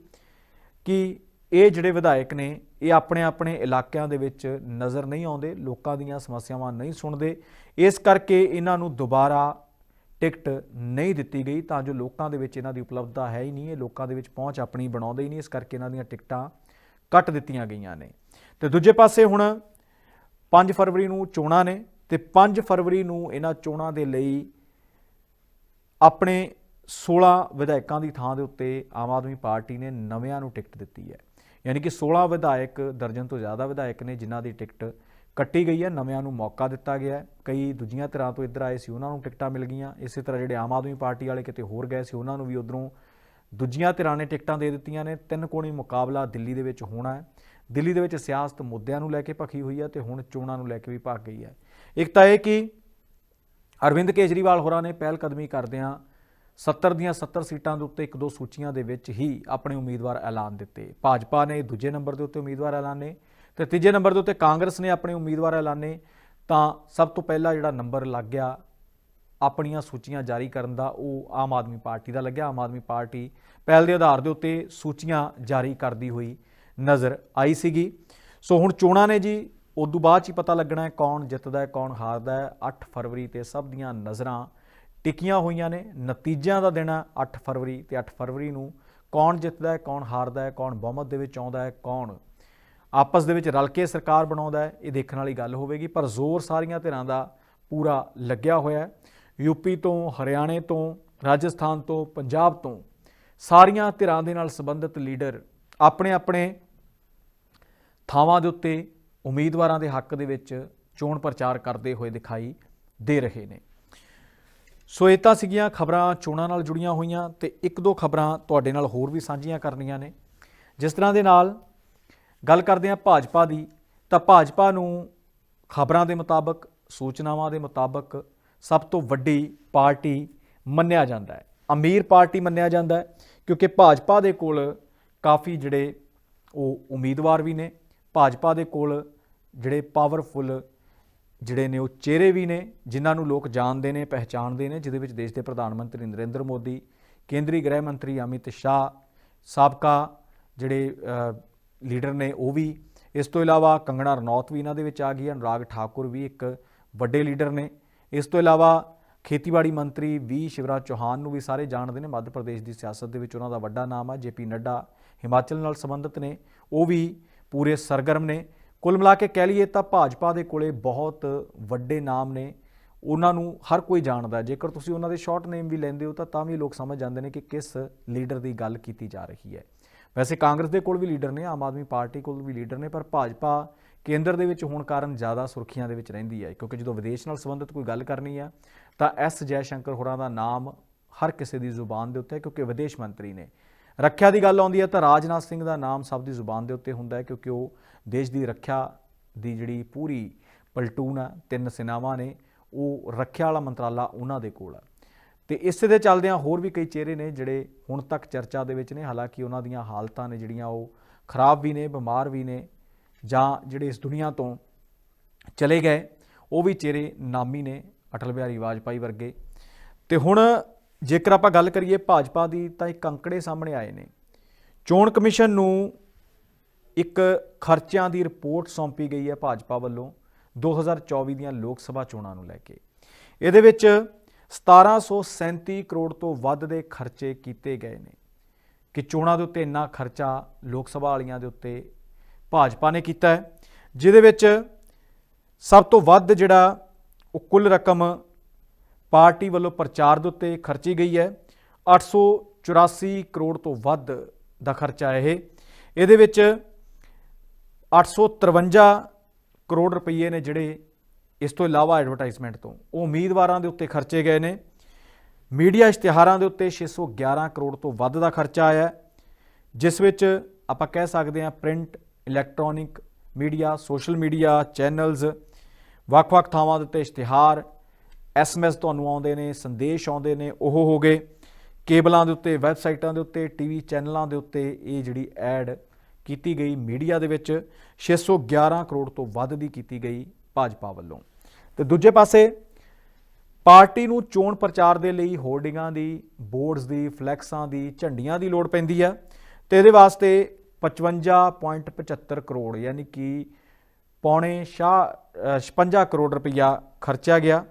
ਕਿ ਇਹ ਜਿਹੜੇ ਵਿਧਾਇਕ ਨੇ, ਇਹ ਆਪਣੇ ਆਪਣੇ ਇਲਾਕਿਆਂ ਦੇ ਵਿੱਚ ਨਜ਼ਰ ਨਹੀਂ ਆਉਂਦੇ, ਲੋਕਾਂ ਦੀਆਂ ਸਮੱਸਿਆਵਾਂ ਨਹੀਂ ਸੁਣਦੇ। ਇਸ ਕਰਕੇ ਇਹਨਾਂ ਨੂੰ ਦੁਬਾਰਾ ਟਿਕਟ ਨਹੀਂ ਦਿੱਤੀ ਗਈ, ਤਾਂ ਜੋ ਲੋਕਾਂ ਦੇ ਵਿੱਚ ਇਹਨਾਂ ਦੀ ਉਪਲਬਧਤਾ ਹੈ ਹੀ ਨਹੀਂ, ਇਹ ਲੋਕਾਂ ਦੇ ਵਿੱਚ ਪਹੁੰਚ ਆਪਣੀ ਬਣਾਉਂਦੇ ਹੀ ਨਹੀਂ, ਇਸ ਕਰਕੇ ਇਹਨਾਂ ਦੀਆਂ ਟਿਕਟਾਂ ਕੱਟ ਦਿੱਤੀਆਂ ਗਈਆਂ ਨੇ। ਤੇ ਦੂਜੇ ਪਾਸੇ ਹੁਣ 5 ਫਰਵਰੀ ਨੂੰ ਚੋਣਾਂ ਨੇ ਤੇ 5 ਫਰਵਰੀ ਨੂੰ ਇਹਨਾਂ ਚੋਣਾਂ ਦੇ ਲਈ ਆਪਣੇ 16 ਵਿਧਾਇਕਾਂ ਦੀ ਥਾਂ ਦੇ ਉੱਤੇ ਆਮ ਆਦਮੀ ਪਾਰਟੀ ਨੇ ਨਵਿਆਂ ਨੂੰ ਟਿਕਟ ਦਿੱਤੀ ਹੈ। ਯਾਨੀ ਕਿ 16 ਵਿਧਾਇਕ ਦਰਜਨ ਤੋਂ ਜ਼ਿਆਦਾ ਵਿਧਾਇਕ ਨੇ ਜਿਨ੍ਹਾਂ ਦੀ ਟਿਕਟ ਕੱਟੀ ਗਈ ਹੈ, ਨਵਿਆਂ ਨੂੰ ਮੌਕਾ ਦਿੱਤਾ ਗਿਆ ਹੈ। ਕਈ ਦੂਜੀਆਂ ਤਰ੍ਹਾਂ ਤੋਂ ਇੱਧਰ ਆਏ ਸੀ, ਉਹਨਾਂ ਨੂੰ ਟਿਕਟਾਂ ਮਿਲ ਗਈਆਂ। ਇਸੇ ਤਰ੍ਹਾਂ ਜਿਹੜੇ ਆਮ ਆਦਮੀ ਪਾਰਟੀ ਵਾਲੇ ਕਿਤੇ ਹੋਰ ਗਏ ਸੀ, ਉਹਨਾਂ ਨੂੰ ਵੀ ਉਧਰੋਂ ਦੂਜੀਆਂ ਧਿਰਾਂ ਨੇ ਟਿਕਟਾਂ ਦੇ ਦਿੱਤੀਆਂ ਨੇ। ਤਿੰਨ ਕੋਣੀ ਮੁਕਾਬਲਾ ਦਿੱਲੀ ਦੇ ਵਿੱਚ ਹੋਣਾ ਹੈ। ਦਿੱਲੀ ਦੇ ਵਿੱਚ ਸਿਆਸਤ ਮੁੱਦਿਆਂ ਨੂੰ ਲੈ ਕੇ ਭਖੀ ਹੋਈ ਹੈ ਤੇ ਹੁਣ ਚੋਣਾਂ ਨੂੰ ਲੈ ਕੇ ਵੀ ਭਖ ਗਈ ਹੈ। ਇੱਕ ਤਾਂ ਇਹ ਕਿ ਅਰਵਿੰਦ ਕੇਜਰੀਵਾਲ ਹੋਰਾਂ ਨੇ ਪਹਿਲ ਕਦਮੀ ਕਰਦਿਆਂ 70 ਦੀਆਂ 70 ਸੀਟਾਂ ਦੇ ਉੱਤੇ ਇੱਕ ਦੋ ਸੂਚੀਆਂ ਦੇ ਵਿੱਚ ਹੀ ਆਪਣੇ ਉਮੀਦਵਾਰ ਐਲਾਨ ਦਿੱਤੇ। ਭਾਜਪਾ ਨੇ ਦੂਜੇ ਨੰਬਰ ਦੇ ਉੱਤੇ ਉਮੀਦਵਾਰ ਐਲਾਨੇ। ਤੇ ਤੀਜੇ ਨੰਬਰ ਦੇ ਉੱਤੇ ਕਾਂਗਰਸ ਨੇ ਆਪਣੇ ਉਮੀਦਵਾਰ ਐਲਾਨੇ ਤਾਂ ਸਭ ਤੋਂ ਪਹਿਲਾ ਜਿਹੜਾ ਨੰਬਰ ਲੱਗ ਗਿਆ ਆਪਣੀਆਂ ਸੂਚੀਆਂ ਜਾਰੀ ਕਰਨ ਦਾ, ਉਹ ਆਮ ਆਦਮੀ ਪਾਰਟੀ ਦਾ ਲੱਗਿਆ। ਆਮ ਆਦਮੀ ਪਾਰਟੀ ਪਹਿਲ ਦੇ ਆਧਾਰ ਦੇ ਉੱਤੇ ਸੂਚੀਆਂ ਜਾਰੀ ਕਰਦੀ ਹੋਈ ਨਜ਼ਰ ਆਈ ਸੀਗੀ। ਸੋ ਹੁਣ ਚੋਣਾਂ ਨੇ ਜੀ ਉਦੋਂ ਬਾਅਦ ਚ ਹੀ ਪਤਾ ਲੱਗਣਾ ਹੈ ਕੌਣ ਜਿੱਤਦਾ ਹੈ, ਕੌਣ ਹਾਰਦਾ ਹੈ। 8 ਫਰਵਰੀ ਤੇ ਸਭ ਦੀਆਂ ਨਜ਼ਰਾਂ ਟਿਕੀਆਂ ਹੋਈਆਂ ਨੇ। ਨਤੀਜਿਆਂ ਦਾ ਦਿਨ ਹੈ 8 ਫਰਵਰੀ ਤੇ 8 ਫਰਵਰੀ ਨੂੰ ਕੌਣ ਜਿੱਤਦਾ ਹੈ, ਕੌਣ ਹਾਰਦਾ ਹੈ, ਕੌਣ ਬਹੁਮਤ ਦੇ ਵਿੱਚ ਆਉਂਦਾ ਹੈ, ਕੌਣ ਆਪਸ ਦੇ ਵਿੱਚ ਰਲ ਕੇ ਸਰਕਾਰ ਬਣਾਉਂਦਾ ਹੈ, ਇਹ ਦੇਖਣ ਵਾਲੀ ਗੱਲ ਹੋਵੇਗੀ, ਪਰ ਜ਼ੋਰ ਸਾਰੀਆਂ ਧਿਰਾਂ ਦਾ ਪੂਰਾ ਲੱਗਿਆ ਹੋਇਆ ਹੈ। ਯੂਪੀ ਤੋਂ, ਹਰਿਆਣੇ ਤੋਂ, ਰਾਜਸਥਾਨ ਤੋਂ, ਪੰਜਾਬ ਤੋਂ ਸਾਰੀਆਂ ਧਿਰਾਂ ਦੇ ਨਾਲ ਸੰਬੰਧਿਤ ਲੀਡਰ ਆਪਣੇ ਆਪਣੇ ਥਾਵਾਂ ਦੇ ਉੱਤੇ ਉਮੀਦਵਾਰਾਂ ਦੇ ਹੱਕ ਦੇ ਵਿੱਚ ਚੋਣ ਪ੍ਰਚਾਰ ਕਰਦੇ ਹੋਏ ਦਿਖਾਈ ਦੇ ਰਹੇ ਨੇ। ਸੋ ਇਹ ਤਾਂ ਸੀਗੀਆਂ ਖਬਰਾਂ ਚੋਣਾਂ ਨਾਲ ਜੁੜੀਆਂ ਹੋਈਆਂ ਤੇ ਇੱਕ ਦੋ ਖਬਰਾਂ ਤੁਹਾਡੇ ਨਾਲ ਹੋਰ ਵੀ ਸਾਂਝੀਆਂ ਕਰਨੀਆਂ ਨੇ। ਜਿਸ ਤਰ੍ਹਾਂ ਦੇ ਨਾਲ ਗੱਲ ਕਰਦੇ ਹਾਂ ਭਾਜਪਾ ਦੀ, ਤਾਂ ਭਾਜਪਾ ਨੂੰ ਖਬਰਾਂ ਦੇ ਮੁਤਾਬਕ, ਸੂਚਨਾਵਾਂ ਦੇ ਮੁਤਾਬਕ ਸਭ ਤੋਂ ਵੱਡੀ ਪਾਰਟੀ ਮੰਨਿਆ ਜਾਂਦਾ ਹੈ। ਅਮੀਰ ਪਾਰਟੀ ਮੰਨਿਆ ਜਾਂਦਾ ਹੈ, ਕਿਉਂਕਿ ਭਾਜਪਾ ਦੇ ਕੋਲ ਕਾਫੀ ਜਿਹੜੇ ਉਹ ਉਮੀਦਵਾਰ ਵੀ ਨੇ, ਭਾਜਪਾ ਦੇ ਕੋਲ ਜਿਹੜੇ ਪਾਵਰਫੁੱਲ ਜਿਹੜੇ ਨੇ ਉਹ ਚਿਹਰੇ ਵੀ ਨੇ, ਜਿਨ੍ਹਾਂ ਨੂੰ ਲੋਕ ਜਾਣਦੇ ਨੇ, ਪਹਿਚਾਣਦੇ ਨੇ, ਜਿਹਦੇ ਵਿੱਚ ਦੇਸ਼ ਦੇ ਪ੍ਰਧਾਨ ਮੰਤਰੀ ਨਰਿੰਦਰ ਮੋਦੀ, ਕੇਂਦਰੀ ਗ੍ਰਹਿ ਮੰਤਰੀ ਅਮਿਤ ਸ਼ਾਹ, ਸਾਬਕਾ ਜਿਹੜੇ ਲੀਡਰ ਨੇ ਉਹ ਵੀ। ਇਸ ਤੋਂ ਇਲਾਵਾ ਕੰਗਣਾ ਰਣੌਤ ਵੀ ਇਹਨਾਂ ਦੇ ਵਿੱਚ ਆ ਗਈ ਹੈ। ਅਨੁਰਾਗ ਠਾਕੁਰ ਵੀ ਇੱਕ ਵੱਡੇ ਲੀਡਰ ਨੇ। ਇਸ ਤੋਂ ਇਲਾਵਾ ਖੇਤੀਬਾੜੀ ਮੰਤਰੀ ਵੀ ਸ਼ਿਵਰਾਜ ਚੌਹਾਨ ਨੂੰ ਵੀ ਸਾਰੇ ਜਾਣਦੇ ਨੇ। ਮੱਧ ਪ੍ਰਦੇਸ਼ ਦੀ ਸਿਆਸਤ ਦੇ ਵਿੱਚ ਉਹਨਾਂ ਦਾ ਵੱਡਾ ਨਾਮ ਹੈ ਜੇਪੀ ਨੱਡਾ ਹਿਮਾਚਲ ਨਾਲ ਸੰਬੰਧਿਤ ਨੇ। ਉਹ ਵੀ ਪੂਰੇ ਸਰਗਰਮ ਨੇ। ਕੁੱਲ ਮਿਲਾ ਕੇ ਕਹਿ ਲਈਏ ਤਾਂ ਭਾਜਪਾ ਦੇ ਕੋਲੇ ਬਹੁਤ ਵੱਡੇ ਨਾਮ ਨੇ। ਉਹਨਾਂ ਨੂੰ ਹਰ ਕੋਈ ਜਾਣਦਾ। ਜੇਕਰ ਤੁਸੀਂ ਉਹਨਾਂ ਦੇ ਸ਼ਾਰਟ ਨੇਮ ਵੀ ਲੈਂਦੇ ਹੋ ਤਾਂ ਤਾਂ ਵੀ ਲੋਕ ਸਮਝ ਜਾਂਦੇ ਨੇ ਕਿ ਕਿਸ ਲੀਡਰ ਦੀ ਗੱਲ ਕੀਤੀ ਜਾ ਰਹੀ ਹੈ। ਵੈਸੇ ਕਾਂਗਰਸ ਦੇ ਕੋਲ ਵੀ ਲੀਡਰ ਨੇ, ਆਮ ਆਦਮੀ ਪਾਰਟੀ ਕੋਲ ਵੀ ਲੀਡਰ ਨੇ, ਪਰ ਭਾਜਪਾ ਕੇਂਦਰ ਦੇ ਵਿੱਚ ਹੋਣ ਕਾਰਨ ਜ਼ਿਆਦਾ ਸੁਰਖੀਆਂ ਦੇ ਵਿੱਚ ਰਹਿੰਦੀ ਹੈ, ਕਿਉਂਕਿ ਜਦੋਂ ਵਿਦੇਸ਼ ਨਾਲ ਸੰਬੰਧਿਤ ਕੋਈ ਗੱਲ ਕਰਨੀ ਹੈ, ਤਾਂ ਐਸ ਜੈ ਸ਼ੰਕਰ ਹੋਰਾਂ ਦਾ ਨਾਮ ਹਰ ਕਿਸੇ ਦੀ ਜ਼ੁਬਾਨ ਦੇ ਉੱਤੇ ਹੈ, ਕਿਉਂਕਿ ਵਿਦੇਸ਼ ਮੰਤਰੀ ਨੇ। ਰੱਖਿਆ ਦੀ ਗੱਲ ਆਉਂਦੀ ਹੈ ਤਾਂ ਰਾਜਨਾਥ ਸਿੰਘ ਦਾ ਨਾਮ ਸਭ ਦੀ ਜ਼ੁਬਾਨ ਦੇ ਉੱਤੇ ਹੁੰਦਾ ਹੈ, ਕਿਉਂਕਿ ਉਹ ਦੇਸ਼ ਦੀ ਰੱਖਿਆ ਦੀ ਜਿਹੜੀ ਪੂਰੀ ਪਲਟੂਨ ਹੈ, ਤਿੰਨ ਸੈਨਾਵਾਂ ਨੇ, ਉਹ ਰੱਖਿਆ ਵਾਲਾ ਮੰਤਰਾਲਾ ਉਹਨਾਂ ਦੇ ਕੋਲ ਆ ਤੇ ਇਸੇ ਦੇ ਚੱਲਦਿਆਂ ਹੋਰ ਵੀ ਕਈ ਚਿਹਰੇ ਨੇ ਜਿਹੜੇ ਹੁਣ ਤੱਕ ਚਰਚਾ ਦੇ ਵਿੱਚ ਨੇ। ਹਾਲਾਂਕਿ ਉਹਨਾਂ ਦੀਆਂ ਹਾਲਤਾਂ ਨੇ ਜਿਹੜੀਆਂ ਉਹ ਖਰਾਬ ਵੀ ਨੇ, ਬਿਮਾਰ ਵੀ ਨੇ ਜਾਂ ਜਿਹੜੇ ਇਸ ਦੁਨੀਆ ਤੋਂ ਚਲੇ ਗਏ, ਉਹ ਵੀ ਚਿਹਰੇ ਨਾਮੀ ਨੇ ਅਟਲ ਬਿਹਾਰੀ ਵਾਜਪਾਈ ਵਰਗੇ। ਤੇ ਹੁਣ ਜੇਕਰ ਆਪਾਂ ਗੱਲ ਕਰੀਏ ਭਾਜਪਾ ਦੀ ਤਾਂ ਇੱਕ ਅੰਕੜੇ ਸਾਹਮਣੇ ਆਏ ਨੇ। ਚੋਣ ਕਮਿਸ਼ਨ ਨੂੰ ਇੱਕ ਖਰਚਿਆਂ ਦੀ ਰਿਪੋਰਟ ਸੌਂਪੀ ਗਈ ਹੈ ਭਾਜਪਾ ਵੱਲੋਂ 2024 ਦੀਆਂ ਲੋਕ ਸਭਾ ਚੋਣਾਂ ਨੂੰ ਲੈ ਕੇ। ਇਹਦੇ ਵਿੱਚ 1737 ਕਰੋੜ ਤੋਂ ਵੱਧ ਦੇ ਖਰਚੇ ਕੀਤੇ ਗਏ ਨੇ। ਕਿ ਚੋਣਾਂ ਦੇ ਉੱਤੇ ਇੰਨਾ ਖਰਚਾ ਲੋਕ ਸਭਾ ਵਾਲੀਆਂ ਦੇ ਉੱਤੇ ਭਾਜਪਾ ਨੇ ਕੀਤਾ ਹੈ, ਜਿਹਦੇ ਵਿੱਚ ਸਭ ਤੋਂ ਵੱਧ ਜਿਹੜਾ ਉਹ ਕੁੱਲ ਰਕਮ ਪਾਰਟੀ ਵੱਲੋਂ ਪ੍ਰਚਾਰ ਦੇ ਉੱਤੇ ਖਰਚੀ ਗਈ ਹੈ। 884 ਕਰੋੜ ਤੋਂ ਵੱਧ ਦਾ ਖਰਚਾ ਇਹ। ਇਹਦੇ ਵਿੱਚ 853 ਕਰੋੜ ਰੁਪਏ ਨੇ ਜਿਹੜੇ ਇਸ ਤੋਂ ਇਲਾਵਾ ਐਡਵਰਟਾਈਜ਼ਮੈਂਟ ਤੋਂ। ਉਹ ਉਮੀਦਵਾਰਾਂ ਦੇ ਉੱਤੇ ਖਰਚੇ ਗਏ ਨੇ। ਮੀਡੀਆ ਇਸ਼ਤਿਹਾਰਾਂ ਦੇ ਉੱਤੇ 611 ਕਰੋੜ ਤੋਂ ਵੱਧ ਦਾ ਖਰਚਾ ਆਇਆ ਜਿਸ ਵਿੱਚ ਆਪਾਂ ਕਹਿ ਸਕਦੇ ਹਾਂ print electronic media social media channels ਵੱਖ-ਵੱਖ ਥਾਵਾਂ ਦੇ ਉੱਤੇ ਇਸ਼ਤਿਹਾਰ ਐਸਐਮਐਸ ਤੁਹਾਨੂੰ ਆਉਂਦੇ ਨੇ, ਸੰਦੇਸ਼ ਆਉਂਦੇ ਨੇ, ਉਹ ਹੋ ਗਏ। ਕੇਬਲਾਂ ਦੇ ਉੱਤੇ, ਵੈਬਸਾਈਟਾਂ ਦੇ ਉੱਤੇ, ਟੀਵੀ ਚੈਨਲਾਂ ਦੇ ਉੱਤੇ ਇਹ ਜਿਹੜੀ ਐਡ ਕੀਤੀ ਗਈ ਮੀਡੀਆ ਦੇ ਵਿੱਚ 611 ਕਰੋੜ ਤੋਂ ਵੱਧ ਦੀ ਕੀਤੀ ਗਈ। ਭਾਜਪਾ ਵੱਲੋਂ। ਤੇ ਦੂਜੇ ਪਾਸੇ ਪਾਰਟੀ ਨੂੰ ਚੋਣ ਪ੍ਰਚਾਰ ਦੇ ਲਈ ਹੋਰਡਿੰਗਾਂ ਦੀ ਬੋਰਡਸ ਦੀ ਫਲੈਕਸਾਂ ਦੀ ਝੰਡੀਆਂ ਦੀ ਲੋੜ ਪੈਂਦੀ ਹੈ ਤੇ ਇਹਦੇ ਵਾਸਤੇ 55.75 ਕਰੋੜ ਯਾਨੀ ਕਿ ਪੌਣੇ ਸ਼ਾ ਅ, 56 ਕਰੋੜ ਰੁਪਈਆ ਖਰਚਿਆ ਗਿਆ।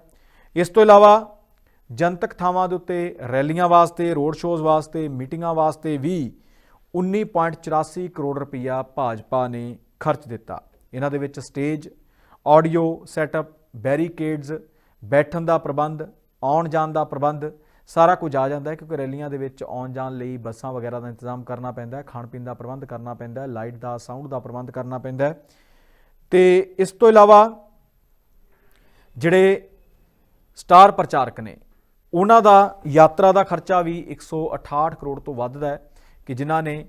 ਇਸ ਤੋਂ ਇਲਾਵਾ ਜਨਤਕ ਥਾਵਾਂ ਦੇ ਉੱਤੇ ਰੈਲੀਆਂ ਵਾਸਤੇ ਰੋਡ ਸ਼ੋਜ਼ ਵਾਸਤੇ ਮੀਟਿੰਗਾਂ ਵਾਸਤੇ ਵੀ 19.84 ਕਰੋੜ ਰੁਪਈਆ ਭਾਜਪਾ ਨੇ ਖਰਚ ਦਿੱਤਾ। ਇਹਨਾਂ ਦੇ ਵਿੱਚ ਸਟੇਜ ਆਡੀਓ ਸੈਟਅਪ, ਬੈਰੀਕੇਡਸ, ਬੈਠਣ ਦਾ ਪ੍ਰਬੰਧ, ਆਉਣ ਜਾਣ ਦਾ ਪ੍ਰਬੰਧ, ਸਾਰਾ ਕੁਝ ਆ ਜਾਂਦਾ ਹੈ ਕਿਉਂਕਿ ਰੈਲੀਆਂ ਦੇ ਵਿੱਚ ਆਉਣ ਜਾਣ ਲਈ ਬੱਸਾਂ ਵਗੈਰਾ ਦਾ ਇੰਤਜ਼ਾਮ ਕਰਨਾ ਪੈਂਦਾ ਹੈ, ਖਾਣ ਪੀਣ ਦਾ ਪ੍ਰਬੰਧ ਕਰਨਾ ਪੈਂਦਾ ਹੈ, ਲਾਈਟ ਦਾ, ਸਾਊਂਡ ਦਾ ਪ੍ਰਬੰਧ ਕਰਨਾ ਪੈਂਦਾ ਹੈ। ਤੇ ਇਸ ਤੋਂ ਇਲਾਵਾ ਜਿਹੜੇ ਸਟਾਰ ਪ੍ਰਚਾਰਕ ਨੇ, ਉਹਨਾਂ ਦਾ ਯਾਤਰਾ ਦਾ ਖਰਚਾ ਵੀ 168 ਕਰੋੜ ਤੋਂ ਵੱਧ ਦਾ ਹੈ ਕਿ ਜਿਨ੍ਹਾਂ ਨੇ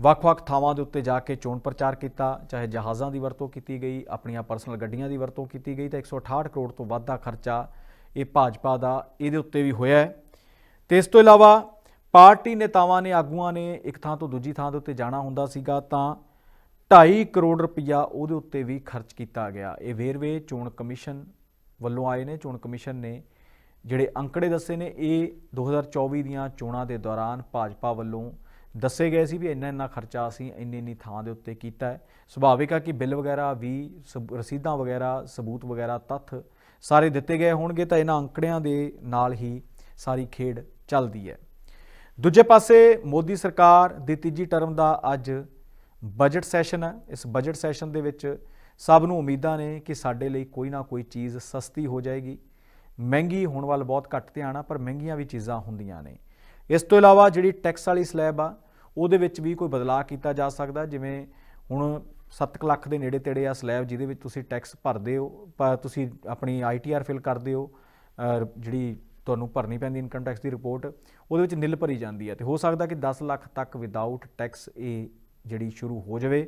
ਵੱਖ-ਵੱਖ ਥਾਵਾਂ ਦੇ ਉੱਤੇ ਜਾ ਕੇ ਚੋਣ ਪ੍ਰਚਾਰ ਕੀਤਾ, ਚਾਹੇ ਜਹਾਜ਼ਾਂ ਦੀ ਵਰਤੋਂ ਕੀਤੀ ਗਈ, ਆਪਣੀਆਂ ਪਰਸਨਲ ਗੱਡੀਆਂ ਦੀ ਵਰਤੋਂ ਕੀਤੀ ਗਈ, ਤਾਂ 168 ਕਰੋੜ ਤੋਂ ਵੱਧ ਦਾ ਖਰਚਾ ਇਹ ਭਾਜਪਾ ਦਾ ਇਹਦੇ ਉੱਤੇ ਵੀ ਹੋਇਆ ਹੈ। ਤੇ ਇਸ ਤੋਂ ਇਲਾਵਾ ਪਾਰਟੀ ਨੇਤਾਵਾਂ ਨੇ, ਆਗੂਆਂ ਨੇ ਇੱਕ ਥਾਂ ਤੋਂ ਦੂਜੀ ਥਾਂ ਦੇ ਉੱਤੇ ਜਾਣਾ ਹੁੰਦਾ ਸੀਗਾ, ਤਾਂ 2.5 ਕਰੋੜ ਰੁਪਇਆ ਉਹਦੇ ਉੱਤੇ ਵੀ ਖਰਚ ਕੀਤਾ ਗਿਆ। ਇਹ ਵੇਰਵੇ ਚੋਣ ਕਮਿਸ਼ਨ ਵੱਲੋਂ ਆਏ ਨੇ। ਚੋਣ ਕਮਿਸ਼ਨ ਨੇ ਜਿਹੜੇ ਅੰਕੜੇ ਦੱਸੇ ਨੇ, ਇਹ 2024 ਦੀਆਂ ਚੋਣਾਂ ਦੇ ਦੌਰਾਨ ਭਾਜਪਾ ਵੱਲੋਂ ਦੱਸੇ ਗਏ ਸੀ ਵੀ ਇੰਨਾ ਇੰਨਾ ਖਰਚਾ ਅਸੀਂ ਇੰਨੀ ਇੰਨੀ ਥਾਂ ਦੇ ਉੱਤੇ ਕੀਤਾ ਹੈ। ਸੁਭਾਵਿਕ ਆ ਕਿ ਬਿੱਲ ਵਗੈਰਾ, ਵੀ ਸਬ- ਰਸੀਦਾਂ ਵਗੈਰਾ, ਸਬੂਤ ਵਗੈਰਾ, ਤੱਥ ਸਾਰੇ ਦਿੱਤੇ ਗਏ ਹੋਣਗੇ ਤਾਂ ਇਹਨਾਂ ਅੰਕੜਿਆਂ ਦੇ ਨਾਲ ਹੀ ਸਾਰੀ ਖੇਡ ਚੱਲਦੀ ਹੈ। ਦੂਜੇ ਪਾਸੇ ਮੋਦੀ ਸਰਕਾਰ ਦੀ ਤੀਜੀ ਟਰਮ ਦਾ ਅੱਜ ਬਜਟ ਸੈਸ਼ਨ ਹੈ। ਇਸ ਬਜਟ ਸੈਸ਼ਨ ਦੇ ਵਿੱਚ ਸਭ ਨੂੰ ਉਮੀਦਾਂ ਨੇ ਕਿ ਸਾਡੇ ਲਈ ਕੋਈ ਨਾ ਕੋਈ ਚੀਜ਼ ਸਸਤੀ ਹੋ ਜਾਏਗੀ। ਮਹਿੰਗੀ ਹੋਣ ਵੱਲ ਬਹੁਤ ਘੱਟ ਧਿਆਨ ਆ, ਪਰ ਮਹਿੰਗੀਆਂ ਵੀ ਚੀਜ਼ਾਂ ਹੁੰਦੀਆਂ ਨੇ। ਇਸ ਤੋਂ ਇਲਾਵਾ ਜਿਹੜੀ ਟੈਕਸ ਵਾਲੀ ਸਲੈਬ ਆ, ਉਹਦੇ ਵਿੱਚ ਵੀ ਕੋਈ ਬਦਲਾਅ ਕੀਤਾ ਜਾ ਸਕਦਾ, ਜਿਵੇਂ ਹੁਣ 7 ਲੱਖ ਦੇ ਨੇੜੇ ਤੇੜੇ ਆ ਸਲੈਬ ਜਿਹਦੇ ਵਿੱਚ ਤੁਸੀਂ ਟੈਕਸ ਭਰਦੇ ਹੋ ਤੁਸੀਂ ਆਪਣੀ ਆਈਟੀਆਰ ਫਿਲ ਕਰਦੇ ਹੋ ਜਿਹੜੀ ਤੁਹਾਨੂੰ ਭਰਨੀ ਪੈਂਦੀ ਇਨਕਮ ਟੈਕਸ ਦੀ ਰਿਪੋਰਟ ਉਹਦੇ ਵਿੱਚ ਨਿਲ ਭਰੀ ਜਾਂਦੀ ਹੈ ਤੇ ਹੋ ਸਕਦਾ ਕਿ 10 ਲੱਖ ਤੱਕ ਵਿਦਆਊਟ ਟੈਕਸ ਇਹ ਜਿਹੜੀ ਸ਼ੁਰੂ ਹੋ ਜਾਵੇ।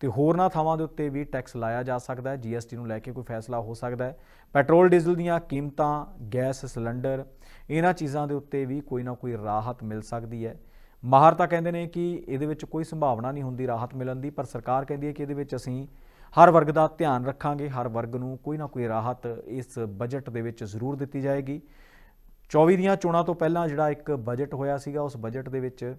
ਤੇ ਹੋਰਨਾਂ ਥਾਵਾਂ ਦੇ ਉੱਤੇ ਵੀ ਟੈਕਸ ਲਾਇਆ ਜਾ ਸਕਦਾ ਹੈ ਜੀਐਸਟੀ ਨੂੰ ਲੈ ਕੇ ਕੋਈ ਫੈਸਲਾ ਹੋ ਸਕਦਾ ਹੈ। ਪੈਟਰੋਲ, ਡੀਜ਼ਲ ਦੀਆਂ ਕੀਮਤਾਂ, ਗੈਸ, ਸਿਲੰਡਰ, ਇਹਨਾਂ ਚੀਜ਼ਾਂ ਦੇ ਉੱਤੇ ਵੀ ਕੋਈ ਨਾ ਕੋਈ ਰਾਹਤ ਮਿਲ ਸਕਦੀ ਹੈ। ਮਾਹਰ ਤਾਂ ਕਹਿੰਦੇ ਨੇ ਕਿ ਇਹਦੇ ਵਿੱਚ ਕੋਈ ਸੰਭਾਵਨਾ ਨਹੀਂ ਹੁੰਦੀ ਰਾਹਤ ਮਿਲਣ ਦੀ, ਪਰ ਸਰਕਾਰ ਕਹਿੰਦੀ ਹੈ ਕਿ ਇਹਦੇ ਵਿੱਚ ਅਸੀਂ ਹਰ ਵਰਗ ਦਾ ਧਿਆਨ ਰੱਖਾਂਗੇ, ਹਰ ਵਰਗ ਨੂੰ ਕੋਈ ਨਾ ਕੋਈ ਰਾਹਤ ਇਸ ਬਜਟ ਦੇ ਵਿੱਚ ਜ਼ਰੂਰ ਦਿੱਤੀ ਜਾਏਗੀ। 24 ਦੀਆਂ ਚੋਣਾਂ ਤੋਂ ਪਹਿਲਾਂ ਜਿਹੜਾ ਇੱਕ ਬਜਟ ਹੋਇਆ ਸੀਗਾ, ਉਸ ਬਜਟ ਦੇ ਵਿੱਚ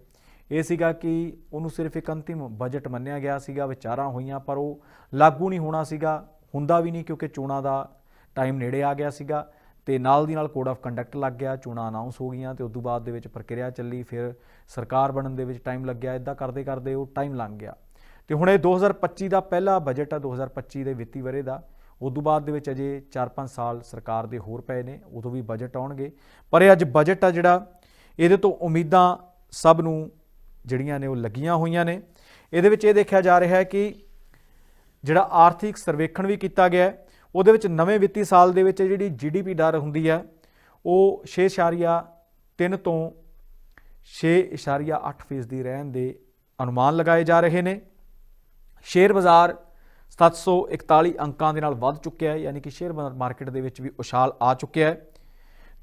ਇਹ ਸੀਗਾ ਕਿ ਉਹਨੂੰ ਸਿਰਫ ਇੱਕ ਅੰਤਿਮ ਬਜਟ ਮੰਨਿਆ ਗਿਆ ਸੀਗਾ, ਵਿਚਾਰਾਂ ਹੋਈਆਂ, ਪਰ ਉਹ ਲਾਗੂ ਨਹੀਂ ਹੋਣਾ ਸੀਗਾ, ਹੁੰਦਾ ਵੀ ਨਹੀਂ ਕਿਉਂਕਿ ਚੋਣਾਂ ਦਾ ਟਾਈਮ ਨੇੜੇ ਆ ਗਿਆ ਸੀਗਾ ਤੇ ਨਾਲ ਦੀ ਨਾਲ ਕੋਡ ਆਫ ਕੰਡਕਟ ਲੱਗ ਗਿਆ, ਚੋਣਾਂ ਅਨਾਉਂਸ ਹੋ ਗਈਆਂ ਤੇ ਉਸ ਤੋਂ ਬਾਅਦ ਦੇ ਵਿੱਚ ਪ੍ਰਕਿਰਿਆ ਚੱਲੀ, ਫਿਰ ਸਰਕਾਰ ਬਣਨ ਦੇ ਵਿੱਚ ਟਾਈਮ ਲੱਗਿਆ ਇਦਾਂ ਕਰਦੇ ਕਰਦੇ ਉਹ ਟਾਈਮ ਲੰਘ ਗਿਆ। ਤੇ ਹੁਣ ਇਹ 2025 ਦਾ ਪਹਿਲਾ ਬਜਟ ਆ 2025 ਦੇ ਵਿੱਤੀ ਵਰੇ ਦਾ। ਉਸ ਤੋਂ ਬਾਅਦ ਦੇ ਵਿੱਚ ਅਜੇ 4-5 ਸਾਲ ਸਰਕਾਰ ਦੇ ਹੋਰ ਪਏ ਨੇ, ਉਦੋਂ ਵੀ ਬਜਟ ਆਉਣਗੇ। ਪਰ ਇਹ ਅੱਜ ਬਜਟ ਆ ਜਿਹੜਾ, ਇਹਦੇ ਤੋਂ ਉਮੀਦਾਂ ਸਭ ਨੂੰ ਜਿਹੜੀਆਂ ਨੇ ਉਹ ਲੱਗੀਆਂ ਹੋਈਆਂ ਨੇ। ਇਹਦੇ ਵਿੱਚ ਇਹ ਦੇਖਿਆ ਜਾ ਰਿਹਾ ਹੈ ਕਿ ਜਿਹੜਾ ਆਰਥਿਕ ਸਰਵੇਖਣ ਵੀ ਕੀਤਾ ਗਿਆ ਹੈ, ਉਹਦੇ ਵਿੱਚ ਨਵੇਂ ਵਿੱਤੀ ਸਾਲ ਦੇ ਵਿੱਚ ਜਿਹੜੀ ਜੀਡੀਪੀ ਦਰ ਹੁੰਦੀ ਹੈ, ਉਹ 6.3 ਤੋਂ 6.8% ਫੀਸਦੀ ਰਹਿਣ ਦੇ ਅਨੁਮਾਨ ਲਗਾਏ ਜਾ ਰਹੇ ਨੇ। ਸ਼ੇਅਰ ਬਾਜ਼ਾਰ 741 ਅੰਕਾਂ ਦੇ ਨਾਲ ਵੱਧ ਚੁੱਕਿਆ ਹੈ, ਯਾਨੀ ਕਿ ਸ਼ੇਅਰ ਮਾ- ਮਾਰਕੀਟ ਦੇ ਵਿੱਚ ਵੀ ਉਛਾਲ ਆ ਚੁੱਕਿਆ ਹੈ।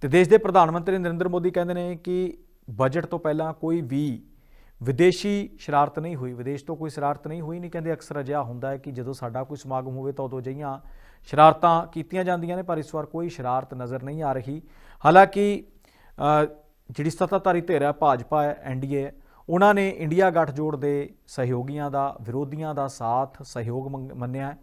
ਤੇ ਦੇਸ਼ ਦੇ ਪ੍ਰਧਾਨ ਮੰਤਰੀ ਨਰਿੰਦਰ ਮੋਦੀ ਕਹਿੰਦੇ ਨੇ ਕਿ ਬਜਟ ਤੋਂ ਪਹਿਲਾਂ ਕੋਈ ਵੀ ਵਿਦੇਸ਼ੀ ਸ਼ਰਾਰਤ ਨਹੀਂ ਹੋਈ, ਵਿਦੇਸ਼ ਤੋਂ ਕੋਈ ਸ਼ਰਾਰਤ ਨਹੀਂ ਹੋਈ, ਨਹੀਂ ਕਹਿੰਦੇ ਅਕਸਰ ਅਜਿਹਾ ਹੁੰਦਾ ਹੈ ਕਿ ਜਦੋਂ ਸਾਡਾ ਕੋਈ ਸਮਾਗਮ ਹੋਵੇ ਤਾਂ ਉਦੋਂ ਅਜਿਹੀਆਂ ਸ਼ਰਾਰਤਾਂ ਕੀਤੀਆਂ ਜਾਂਦੀਆਂ ਨੇ, ਪਰ ਇਸ ਵਾਰ ਕੋਈ ਸ਼ਰਾਰਤ ਨਜ਼ਰ ਨਹੀਂ ਆ ਰਹੀ। ਹਾਲਾਂਕਿ ਜਿਹੜੀ ਸੱਤਾਧਾਰੀ ਧਿਰ ਹੈ, ਭਾਜਪਾ ਹੈ ਐਨਡੀਏ ਹੈ ਉਹਨਾਂ ਨੇ ਇੰਡੀਆ ਗੱਠਜੋੜ ਦੇ ਸਹਿਯੋਗੀਆਂ ਦਾ, ਵਿਰੋਧੀਆਂ ਦਾ ਸਾਥ, ਸਹਿਯੋਗ ਮੰਗ- ਮੰਨਿਆ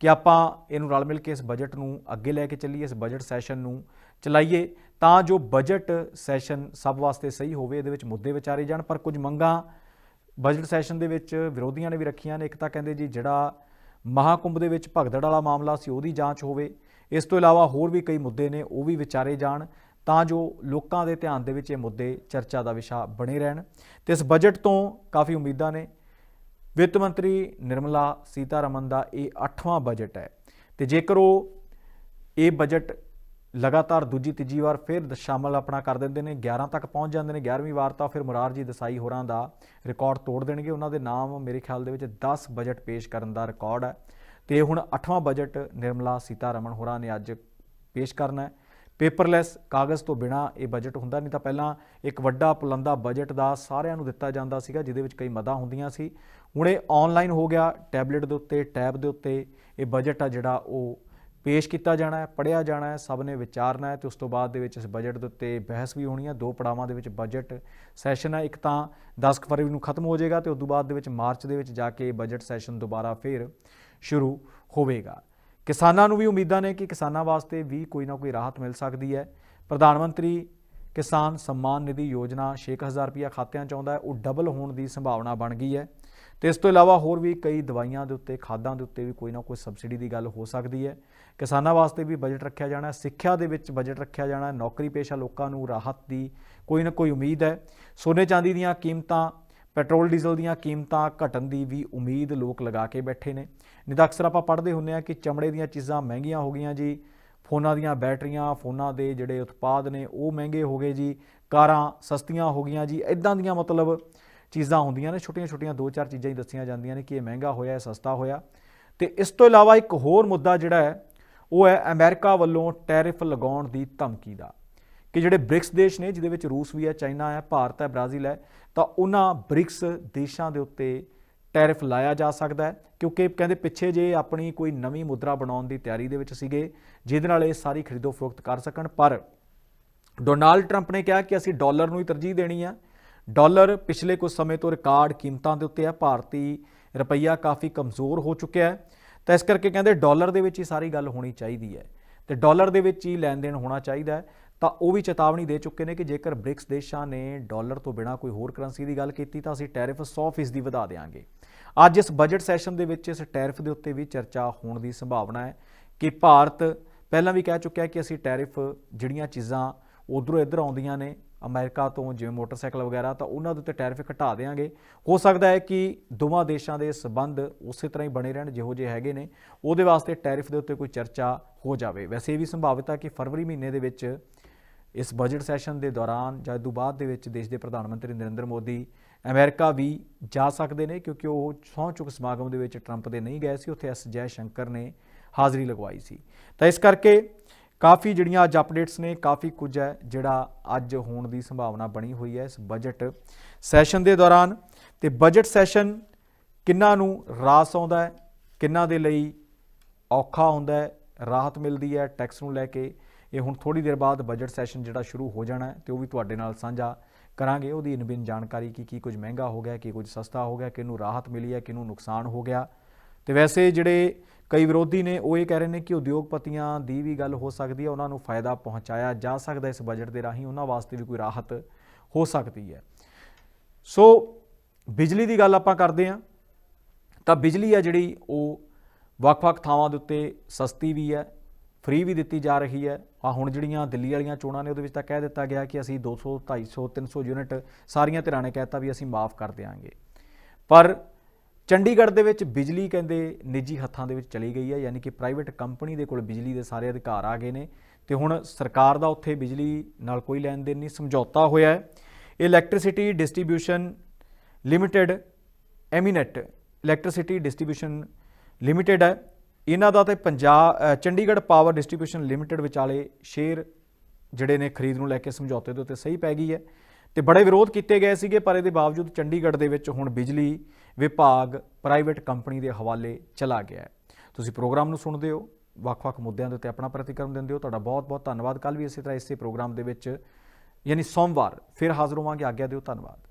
ਕਿ ਆਪਾਂ ਇਹਨੂੰ ਰਲ ਮਿਲ ਕੇ ਇਸ ਬਜਟ ਨੂੰ ਅੱਗੇ ਲੈ ਕੇ ਚੱਲੀਏ, ਇਸ ਬਜਟ ਸੈਸ਼ਨ ਨੂੰ ਚਲਾਈਏ, ਤਾਂ ਜੋ ਬਜਟ ਸੈਸ਼ਨ ਸਭ ਵਾਸਤੇ ਸਹੀ ਹੋਵੇ, ਇਹਦੇ ਵਿੱਚ ਮੁੱਦੇ ਵਿਚਾਰੇ ਜਾਣ। ਪਰ ਕੁਝ ਮੰਗਾਂ ਬਜਟ ਸੈਸ਼ਨ ਦੇ ਵਿੱਚ ਵਿਰੋਧੀਆਂ ਨੇ ਵੀ ਰੱਖੀਆਂ ਨੇ। ਇੱਕ ਤਾਂ ਕਹਿੰਦੇ ਜੀ, ਜਿਹੜਾ ਮਹਾਕੁੰਭ ਦੇ ਵਿੱਚ ਭਗਦੜ ਵਾਲਾ ਮਾਮਲਾ ਸੀ, ਉਹਦੀ ਜਾਂਚ ਹੋਵੇ। ਇਸ ਤੋਂ ਇਲਾਵਾ ਹੋਰ ਵੀ ਕਈ ਮੁੱਦੇ ਨੇ, ਉਹ ਵੀ ਵਿਚਾਰੇ ਜਾਣ। ਤਾਂ ਜੋ ਲੋਕਾਂ ਦੇ ਧਿਆਨ ਦੇ ਵਿੱਚ ਇਹ ਮੁੱਦੇ ਚਰਚਾ ਦਾ ਵਿਸ਼ਾ ਬਣੇ ਰਹਿਣ। ਤੇ ਇਸ ਬਜਟ ਤੋਂ ਕਾਫੀ ਉਮੀਦਾਂ ਨੇ। ਵਿੱਤ ਮੰਤਰੀ ਨਿਰਮਲਾ ਸੀਤਾਰਮਨ ਦਾ ਇਹ 8ਵਾਂ ਬਜਟ ਹੈ। ਤੇ ਜੇਕਰ ਉਹ ਇਹ ਬਜਟ ਲਗਾਤਾਰ ਦੂਜੀ ਤੀਜੀ ਵਾਰ ਫਿਰ ਦ- ਸ਼ਾਮਲ ਆਪਣਾ ਕਰ ਦਿੰਦੇ ਨੇ। 11 ਤੱਕ ਪਹੁੰਚ ਜਾਂਦੇ ਨੇ। 11ਵੀਂ ਵਾਰ ਤਾਂ ਫਿਰ ਮੁਰਾਰਜੀ ਦੇਸਾਈ ਹੋਰਾਂ ਦਾ ਰਿਕਾਰਡ ਤੋੜ ਦੇਣਗੇ। ਉਹਨਾਂ ਦੇ ਨਾਮ ਮੇਰੇ ਖਿਆਲ ਦੇ ਵਿੱਚ 10 ਬਜਟ ਪੇਸ਼ ਕਰਨ ਦਾ ਰਿਕਾਰਡ ਹੈ। ਤੇ ਹੁਣ 8ਵਾਂ ਬਜਟ ਨਿਰਮਲਾ ਸੀਤਾਰਮਨ ਹੋਰਾਂ ਨੇ ਅੱਜ ਪੇਸ਼ ਕਰਨਾ ਹੈ। ਪੇਪਰਲੈਸ ਕਾਗਜ਼ ਤੋਂ ਬਿਨਾ ਇਹ ਬਜਟ ਹੁੰਦਾ ਨਹੀਂ। ਤਾਂ ਪਹਿਲਾਂ ਇੱਕ ਵੱਡਾ ਪੁਲੰਦਾ ਬਜਟ ਦਾ ਸਾਰਿਆਂ ਨੂੰ ਦਿੱਤਾ ਜਾਂਦਾ ਸੀਗਾ, ਜਿਹਦੇ ਵਿੱਚ ਕਈ ਮਦਾਂ ਹੁੰਦੀਆਂ ਸੀ। ਹੁਣ ਇਹ ਆਨਲਾਈਨ ਹੋ ਗਿਆ। ਟੈਬਲੇਟ ਦੇ ਉੱਤੇ, ਟੈਬ ਦੇ ਉੱਤੇ ਇਹ ਬਜਟ ਆ ਜਿਹੜਾ ਉਹ ਪੇਸ਼ ਕੀਤਾ ਜਾਣਾ ਹੈ ਪੜਿਆ ਜਾਣਾ ਹੈ, ਸਭ ਨੇ ਵਿਚਾਰਨਾ ਹੈ ਤੇ ਉਸ ਤੋਂ ਬਾਅਦ ਦੇ ਵਿੱਚ ਇਸ ਬਜਟ ਦੇ ਉੱਤੇ ਬਹਿਸ ਵੀ ਹੋਣੀ ਹੈ। ਦੋ ਪੜਾਵਾਂ ਦੇ ਵਿੱਚ ਬਜਟ ਸੈਸ਼ਨ ਹੈ। ਇੱਕ ਤਾਂ 10 ਫਰਵਰੀ ਨੂੰ ਖਤਮ ਹੋ ਜਾਏਗਾ ਤੇ ਉਸ ਤੋਂ ਬਾਅਦ ਦੇ ਵਿੱਚ ਮਾਰਚ ਦੇ ਵਿੱਚ ਜਾ ਕੇ ਬਜਟ ਸੈਸ਼ਨ ਦੁਬਾਰਾ ਫੇਰ ਸ਼ੁਰੂ ਹੋਵੇਗਾ। ਕਿਸਾਨਾਂ ਨੂੰ ਵੀ ਉਮੀਦਾਂ ਨੇ ਕਿ ਕਿਸਾਨਾਂ ਵਾਸਤੇ ਵੀ ਕੋਈ ਨਾ ਕੋਈ ਰਾਹਤ ਮਿਲ ਸਕਦੀ ਹੈ। ਪ੍ਰਧਾਨ ਮੰਤਰੀ ਕਿਸਾਨ ਸਨਮਾਨ ਨਿਧੀ ਯੋਜਨਾ 6000 ਰੁਪਇਆ ਖਾਤਿਆਂ ਚ ਆਉਂਦਾ ਹੈ। ਉਹ ਡਬਲ ਹੋਣ ਦੀ ਸੰਭਾਵਨਾ ਬਣ ਗਈ ਹੈ। ਤੇ ਇਸ ਤੋਂ ਇਲਾਵਾ ਹੋਰ ਵੀ ਕਈ ਦਵਾਈਆਂ ਦੇ ਉੱਤੇ, ਖਾਦਾਂ ਦੇ ਉੱਤੇ ਵੀ ਕੋਈ ਨਾ ਕੋਈ ਸਬਸਿਡੀ ਦੀ ਗੱਲ ਹੋ ਸਕਦੀ ਹੈ। ਕਿਸਾਨਾਂ ਵਾਸਤੇ ਵੀ ਬਜਟ ਰੱਖਿਆ ਜਾਣਾ ਸਿੱਖਿਆ ਦੇ ਵਿੱਚ ਬਜਟ ਰੱਖਿਆ ਜਾਣਾ ਨੌਕਰੀ ਪੇਸ਼ਾ ਲੋਕਾਂ ਨੂੰ ਰਾਹਤ ਦੀ ਕੋਈ ਨਾ ਕੋਈ ਉਮੀਦ ਹੈ। ਸੋਨੇ ਚਾਂਦੀ ਦੀਆਂ ਕੀਮਤਾਂ, ਪੈਟਰੋਲ, ਡੀਜ਼ਲ ਦੀਆਂ ਕੀਮਤਾਂ ਘਟਣ ਦੀ ਵੀ ਉਮੀਦ ਲੋਕ ਲਗਾ ਕੇ ਬੈਠੇ ਨੇ। ਨਹੀਂ ਤਾਂ ਅਕਸਰ ਆਪਾਂ ਪੜ੍ਹਦੇ ਹੁੰਦੇ ਆ ਕਿ ਚਮੜੇ ਦੀਆਂ ਚੀਜ਼ਾਂ ਮਹਿੰਗੀਆਂ ਹੋ ਗਈਆਂ ਜੀ, ਫੋਨਾਂ ਦੀਆਂ ਬੈਟਰੀਆਂ, ਫੋਨਾਂ ਦੇ ਜਿਹੜੇ ਉਤਪਾਦ ਨੇ ਉਹ ਮਹਿੰਗੇ ਹੋ ਗਏ ਜੀ, ਕਾਰਾਂ ਸਸਤੀਆਂ ਹੋ ਗਈਆਂ ਜੀ ਇਦਾਂ ਦੀਆਂ ਮਤਲਬ ਚੀਜ਼ਾਂ ਹੁੰਦੀਆਂ ਨੇ ਛੋਟੀਆਂ-ਛੋਟੀਆਂ ਦੋ ਚਾਰ ਚੀਜ਼ਾਂ ਹੀ ਦੱਸੀਆਂ ਜਾਂਦੀਆਂ ਨੇ ਕਿ ਇਹ ਮਹਿੰਗਾ ਹੋਇਆ, ਇਹ ਸਸਤਾ ਹੋਇਆ। ਤੇ ਇਸ ਤੋਂ ਇਲਾਵਾ ਇੱਕ ਹੋਰ ਮੁੱਦਾ ਜਿਹੜਾ ਹੈ, ਉਹ ਹੈ ਅਮਰੀਕਾ ਵੱਲੋਂ ਟੈਰਿਫ ਲਗਾਉਣ ਦੀ ਧਮਕੀ ਦਾ। ਕਿ ਜਿਹੜੇ ਬ੍ਰਿਕਸ ਦੇਸ਼ ਨੇ, ਜਿਹਦੇ ਵਿੱਚ ਰੂਸ ਵੀ ਹੈ, ਚਾਈਨਾ ਹੈ, ਭਾਰਤ ਹੈ, ਬ੍ਰਾਜ਼ੀਲ ਹੈ, ਤਾਂ ਉਹਨਾਂ ਬ੍ਰਿਕਸ ਦੇਸ਼ਾਂ ਦੇ ਉੱਤੇ ਟੈਰਿਫ ਲਾਇਆ ਜਾ ਸਕਦਾ ਹੈ, ਕਿਉਂਕਿ ਕਹਿੰਦੇ ਪਿੱਛੇ ਜੇ ਆਪਣੀ ਕੋਈ ਨਵੀਂ ਮੁਦਰਾ ਬਣਾਉਣ ਦੀ ਤਿਆਰੀ ਦੇ ਵਿੱਚ ਸੀਗੇ, ਜਿਹਦੇ ਨਾਲ ਇਹ ਸਾਰੀ ਖਰੀਦੋ ਫਰੋਖਤ ਕਰ ਸਕਣ। ਪਰ ਡੋਨਾਲਡ ਟਰੰਪ ਨੇ ਕਿਹਾ ਕਿ ਅਸੀਂ ਡਾਲਰ ਨੂੰ ਹੀ ਤਰਜੀਹ ਦੇਣੀ ਆ ਡਾਲਰ ਪਿਛਲੇ ਕੁਝ ਸਮੇਂ ਤੋਂ ਰਿਕਾਰਡ ਕੀਮਤਾਂ ਦੇ ਉੱਤੇ ਹੈ। ਭਾਰਤੀ ਰੁਪਈਆ ਕਾਫੀ ਕਮਜ਼ੋਰ ਹੋ ਚੁੱਕਿਆ ਹੈ। ਤਾਂ ਇਸ ਕਰਕੇ ਕਹਿੰਦੇ ਡਾਲਰ ਦੇ ਵਿੱਚ ਹੀ ਸਾਰੀ ਗੱਲ ਹੋਣੀ ਚਾਹੀਦੀ ਹੈ। ਤੇ ਡਾਲਰ ਦੇ ਵਿੱਚ ਹੀ ਲੈਣ ਦੇਣ ਹੋਣਾ ਚਾਹੀਦਾ ਹੈ। ਤਾਂ ਉਹ ਵੀ ਚੇਤਾਵਨੀ ਦੇ ਚੁੱਕੇ ਨੇ ਕਿ ਜੇਕਰ ਬ੍ਰਿਕਸ ਦੇਸ਼ਾਂ ਨੇ ਡਾਲਰ ਤੋਂ ਬਿਨਾ ਕੋਈ ਹੋਰ ਕਰੰਸੀ ਦੀ ਗੱਲ ਕੀਤੀ ਤਾਂ ਅਸੀਂ ਟੈਰਿਫ 100% ਦੀ ਵਧਾ ਦੇਵਾਂਗੇ ਅੱਜ ਇਸ ਬਜਟ ਸੈਸ਼ਨ ਦੇ ਵਿੱਚ ਇਸ ਟੈਰਿਫ ਦੇ ਉੱਤੇ ਵੀ ਚਰਚਾ ਹੋਣ ਦੀ ਸੰਭਾਵਨਾ ਹੈ ਕਿ ਭਾਰਤ ਪਹਿਲਾਂ ਵੀ ਕਹਿ ਚੁੱਕਿਆ ਕਿ ਅਸੀਂ ਟੈਰਿਫ ਜਿਹੜੀਆਂ ਚੀਜ਼ਾਂ ਉਧਰੋਂ ਇੱਧਰ ਆਉਂਦੀਆਂ ਨੇ ਅਮਰੀਕਾ ਤੋਂ ਜਿਵੇਂ ਮੋਟਰਸਾਈਕਲ ਵਗੈਰਾ, ਤਾਂ ਉਹਨਾਂ ਦੇ ਉੱਤੇ ਟੈਰਿਫ ਘਟਾ ਦੇਵਾਂਗੇ ਹੋ ਸਕਦਾ ਹੈ ਕਿ ਦੋਵਾਂ ਦੇਸ਼ਾਂ ਦੇ ਸਬੰਧ ਉਸੇ ਤਰ੍ਹਾਂ ਹੀ ਬਣੇ ਰਹਿਣ, ਜਿਹੋ ਜਿਹੇ ਹੈਗੇ ਨੇ। ਉਹਦੇ ਵਾਸਤੇ ਟੈਰਿਫ ਦੇ ਉੱਤੇ ਕੋਈ ਚਰਚਾ ਹੋ ਜਾਵੇ। ਵੈਸੇ ਇਹ ਵੀ ਸੰਭਾਵਿਤ ਹੈ ਕਿ ਫਰਵਰੀ ਮਹੀਨੇ ਦੇ ਵਿੱਚ ਇਸ ਬਜਟ ਸੈਸ਼ਨ ਦੇ ਦੌਰਾਨ ਜਾਂ ਤੋਂ ਬਾਅਦ ਦੇ ਵਿੱਚ ਦੇਸ਼ ਦੇ ਪ੍ਰਧਾਨ ਮੰਤਰੀ ਨਰਿੰਦਰ ਮੋਦੀ, ਅਮਰੀਕਾ ਵੀ ਜਾ ਸਕਦੇ ਨੇ, ਕਿਉਂਕਿ ਉਹ ਸਹੁੰ ਚੁੱਕ ਸਮਾਗਮ ਦੇ ਵਿੱਚ ਟਰੰਪ ਦੇ ਨਹੀਂ ਗਏ ਸੀ। ਉੱਥੇ ਐਸ ਜੈ ਸ਼ੰਕਰ ਨੇ ਹਾਜ਼ਰੀ ਲਗਵਾਈ ਸੀ। ਤਾਂ ਇਸ ਕਰਕੇ ਕਾਫੀ ਜਿਹੜੀਆਂ ਅੱਜ ਅਪਡੇਟਸ ਨੇ, ਕਾਫੀ ਕੁਝ ਹੈ ਜਿਹੜਾ ਅੱਜ ਹੋਣ ਦੀ ਸੰਭਾਵਨਾ ਬਣੀ ਹੋਈ ਹੈ ਇਸ ਬਜਟ ਸੈਸ਼ਨ ਦੇ ਦੌਰਾਨ। ਤੇ ਬਜਟ ਸੈਸ਼ਨ ਕਿੰਨਾਂ ਨੂੰ ਰਾਸ ਆਉਂਦਾ ਹੈ, ਕਿੰਨਾਂ ਦੇ ਲਈ ਔਖਾ ਹੁੰਦਾ ਹੈ, ਰਾਹਤ ਮਿਲਦੀ ਹੈ ਟੈਕਸ ਨੂੰ ਲੈ ਕੇ, ਇਹ ਹੁਣ ਥੋੜੀ ਦੇਰ ਬਾਅਦ ਬਜਟ ਸੈਸ਼ਨ ਜਿਹੜਾ ਸ਼ੁਰੂ ਹੋ ਜਾਣਾ ਹੈ ਤੇ ਉਹ ਵੀ ਤੁਹਾਡੇ ਨਾਲ ਸਾਂਝਾ ਕਰਾਂਗੇ। ਉਹਦੀ ਇਨਬਿਨ ਜਾਣਕਾਰੀ ਕੀ ਕੀ ਕੁਝ ਮਹਿੰਗਾ ਹੋ ਗਿਆ, ਕੀ ਕੁਝ ਸਸਤਾ ਹੋ ਗਿਆ, ਕਿਹਨੂੰ ਰਾਹਤ ਮਿਲੀ ਹੈ, ਕਿਹਨੂੰ ਨੁਕਸਾਨ ਹੋ ਗਿਆ। ਤੇ ਵੈਸੇ ਜਿਹੜੇ ਕਈ ਵਿਰੋਧੀ ਨੇ, ਉਹ ਇਹ ਕਹਿ ਰਹੇ ਨੇ ਕਿ ਉਦਯੋਗਪਤੀਆਂ ਦੀ ਵੀ ਗੱਲ ਹੋ ਸਕਦੀ ਹੈ, ਉਹਨਾਂ ਨੂੰ ਫਾਇਦਾ ਪਹੁੰਚਾਇਆ ਜਾ ਸਕਦਾ ਇਸ ਬਜਟ ਦੇ ਰਾਹੀਂ, ਉਹਨਾਂ ਵਾਸਤੇ ਵੀ ਕੋਈ ਰਾਹਤ ਹੋ ਸਕਦੀ ਹੈ। ਸੋ ਬਿਜਲੀ ਦੀ ਗੱਲ ਆਪਾਂ ਕਰਦੇ ਹਾਂ, ਤਾਂ ਬਿਜਲੀ ਹੈ ਜਿਹੜੀ, ਉਹ ਵੱਖ-ਵੱਖ ਥਾਵਾਂ ਦੇ ਉੱਤੇ ਸਸਤੀ ਵੀ ਹੈ ਫ੍ਰੀ ਵੀ ਦਿੱਤੀ ਜਾ ਰਹੀ ਹੈ। ਆ ਹੁਣ ਜਿਹੜੀਆਂ ਦਿੱਲੀ ਵਾਲੀਆਂ ਚੋਣਾਂ ਨੇ, ਉਹਦੇ ਵਿੱਚ ਤਾਂ ਕਹਿ ਦਿੱਤਾ ਗਿਆ ਕਿ ਅਸੀਂ 200 250 300 ਯੂਨਿਟ ਸਾਰੀਆਂ ਧਿਰਾਂ ਨੇ ਕਹਿਤਾ ਵੀ ਅਸੀਂ ਮਾਫ ਕਰ ਦਿਆਂਗੇ। ਪਰ ਚੰਡੀਗੜ੍ਹ ਦੇ ਵਿੱਚ ਬਿਜਲੀ ਕਹਿੰਦੇ ਨਿੱਜੀ ਹੱਥਾਂ ਦੇ ਵਿੱਚ ਚਲੀ ਗਈ ਹੈ, ਯਾਨੀ ਕਿ ਪ੍ਰਾਈਵੇਟ ਕੰਪਨੀ ਦੇ ਕੋਲ ਬਿਜਲੀ ਦੇ ਸਾਰੇ ਅਧਿਕਾਰ ਆ ਗਏ ਨੇ ਤੇ ਹੁਣ ਸਰਕਾਰ ਦਾ ਉੱਥੇ ਬਿਜਲੀ ਨਾਲ ਕੋਈ ਲੈਣ ਦੇਣ ਨਹੀਂ ਸਮਝੌਤਾ ਹੋਇਆ ਹੈ। ਇਲੈਕਟ੍ਰਿਸਿਟੀ ਡਿਸਟ੍ਰੀਬਿਊਸ਼ਨ ਲਿਮਟਿਡ ਐਮੀਨੈਟ ਇਲੈਕਟ੍ਰਿਸਿਟੀ ਡਿਸਟ੍ਰੀਬਿਊਸ਼ਨ ਲਿਮਟਿਡ ਹੈ। ਇਹਨਾਂ ਦਾ ਤੇ Punjab Chandigarh power distribution limited ਵਿਚਾਲੇ ਸ਼ੇਅਰ ਜਿਹੜੇ ਨੇ ਖਰੀਦ ਨੂੰ ਲੈ ਕੇ ਸਮਝੌਤੇ ਦੇ ਉੱਤੇ ਸਹੀ ਪੈ ਗਈ ਹੈ। ਤੇ ਬੜੇ ਵਿਰੋਧ ਕੀਤੇ ਗਏ ਸੀਗੇ, ਪਰ ਇਹਦੇ ਬਾਵਜੂਦ ਚੰਡੀਗੜ੍ਹ ਦੇ ਵਿੱਚ ਹੁਣ ਬਿਜਲੀ ਵਿਭਾਗ ਪ੍ਰਾਈਵੇਟ ਕੰਪਨੀ ਦੇ ਹਵਾਲੇ ਚਲਾ ਗਿਆ ਹੈ। ਤੁਸੀਂ ਪ੍ਰੋਗਰਾਮ ਨੂੰ ਸੁਣਦੇ ਹੋ, ਵੱਖ-ਵੱਖ ਮੁੱਦਿਆਂ ਦੇ ਉੱਤੇ ਆਪਣਾ ਪ੍ਰਤੀਕਰਮ ਦਿੰਦੇ ਹੋ। ਤੁਹਾਡਾ ਬਹੁਤ-ਬਹੁਤ ਧੰਨਵਾਦ। ਕੱਲ ਵੀ ਇਸੇ ਤਰ੍ਹਾਂ ਇਸੇ ਪ੍ਰੋਗਰਾਮ ਦੇ ਵਿੱਚ ਯਾਨੀ ਸੋਮਵਾਰ ਫਿਰ ਹਾਜ਼ਰ ਹੋਵਾਂਗੇ। ਆਗਿਆ ਦਿਓ, ਧੰਨਵਾਦ।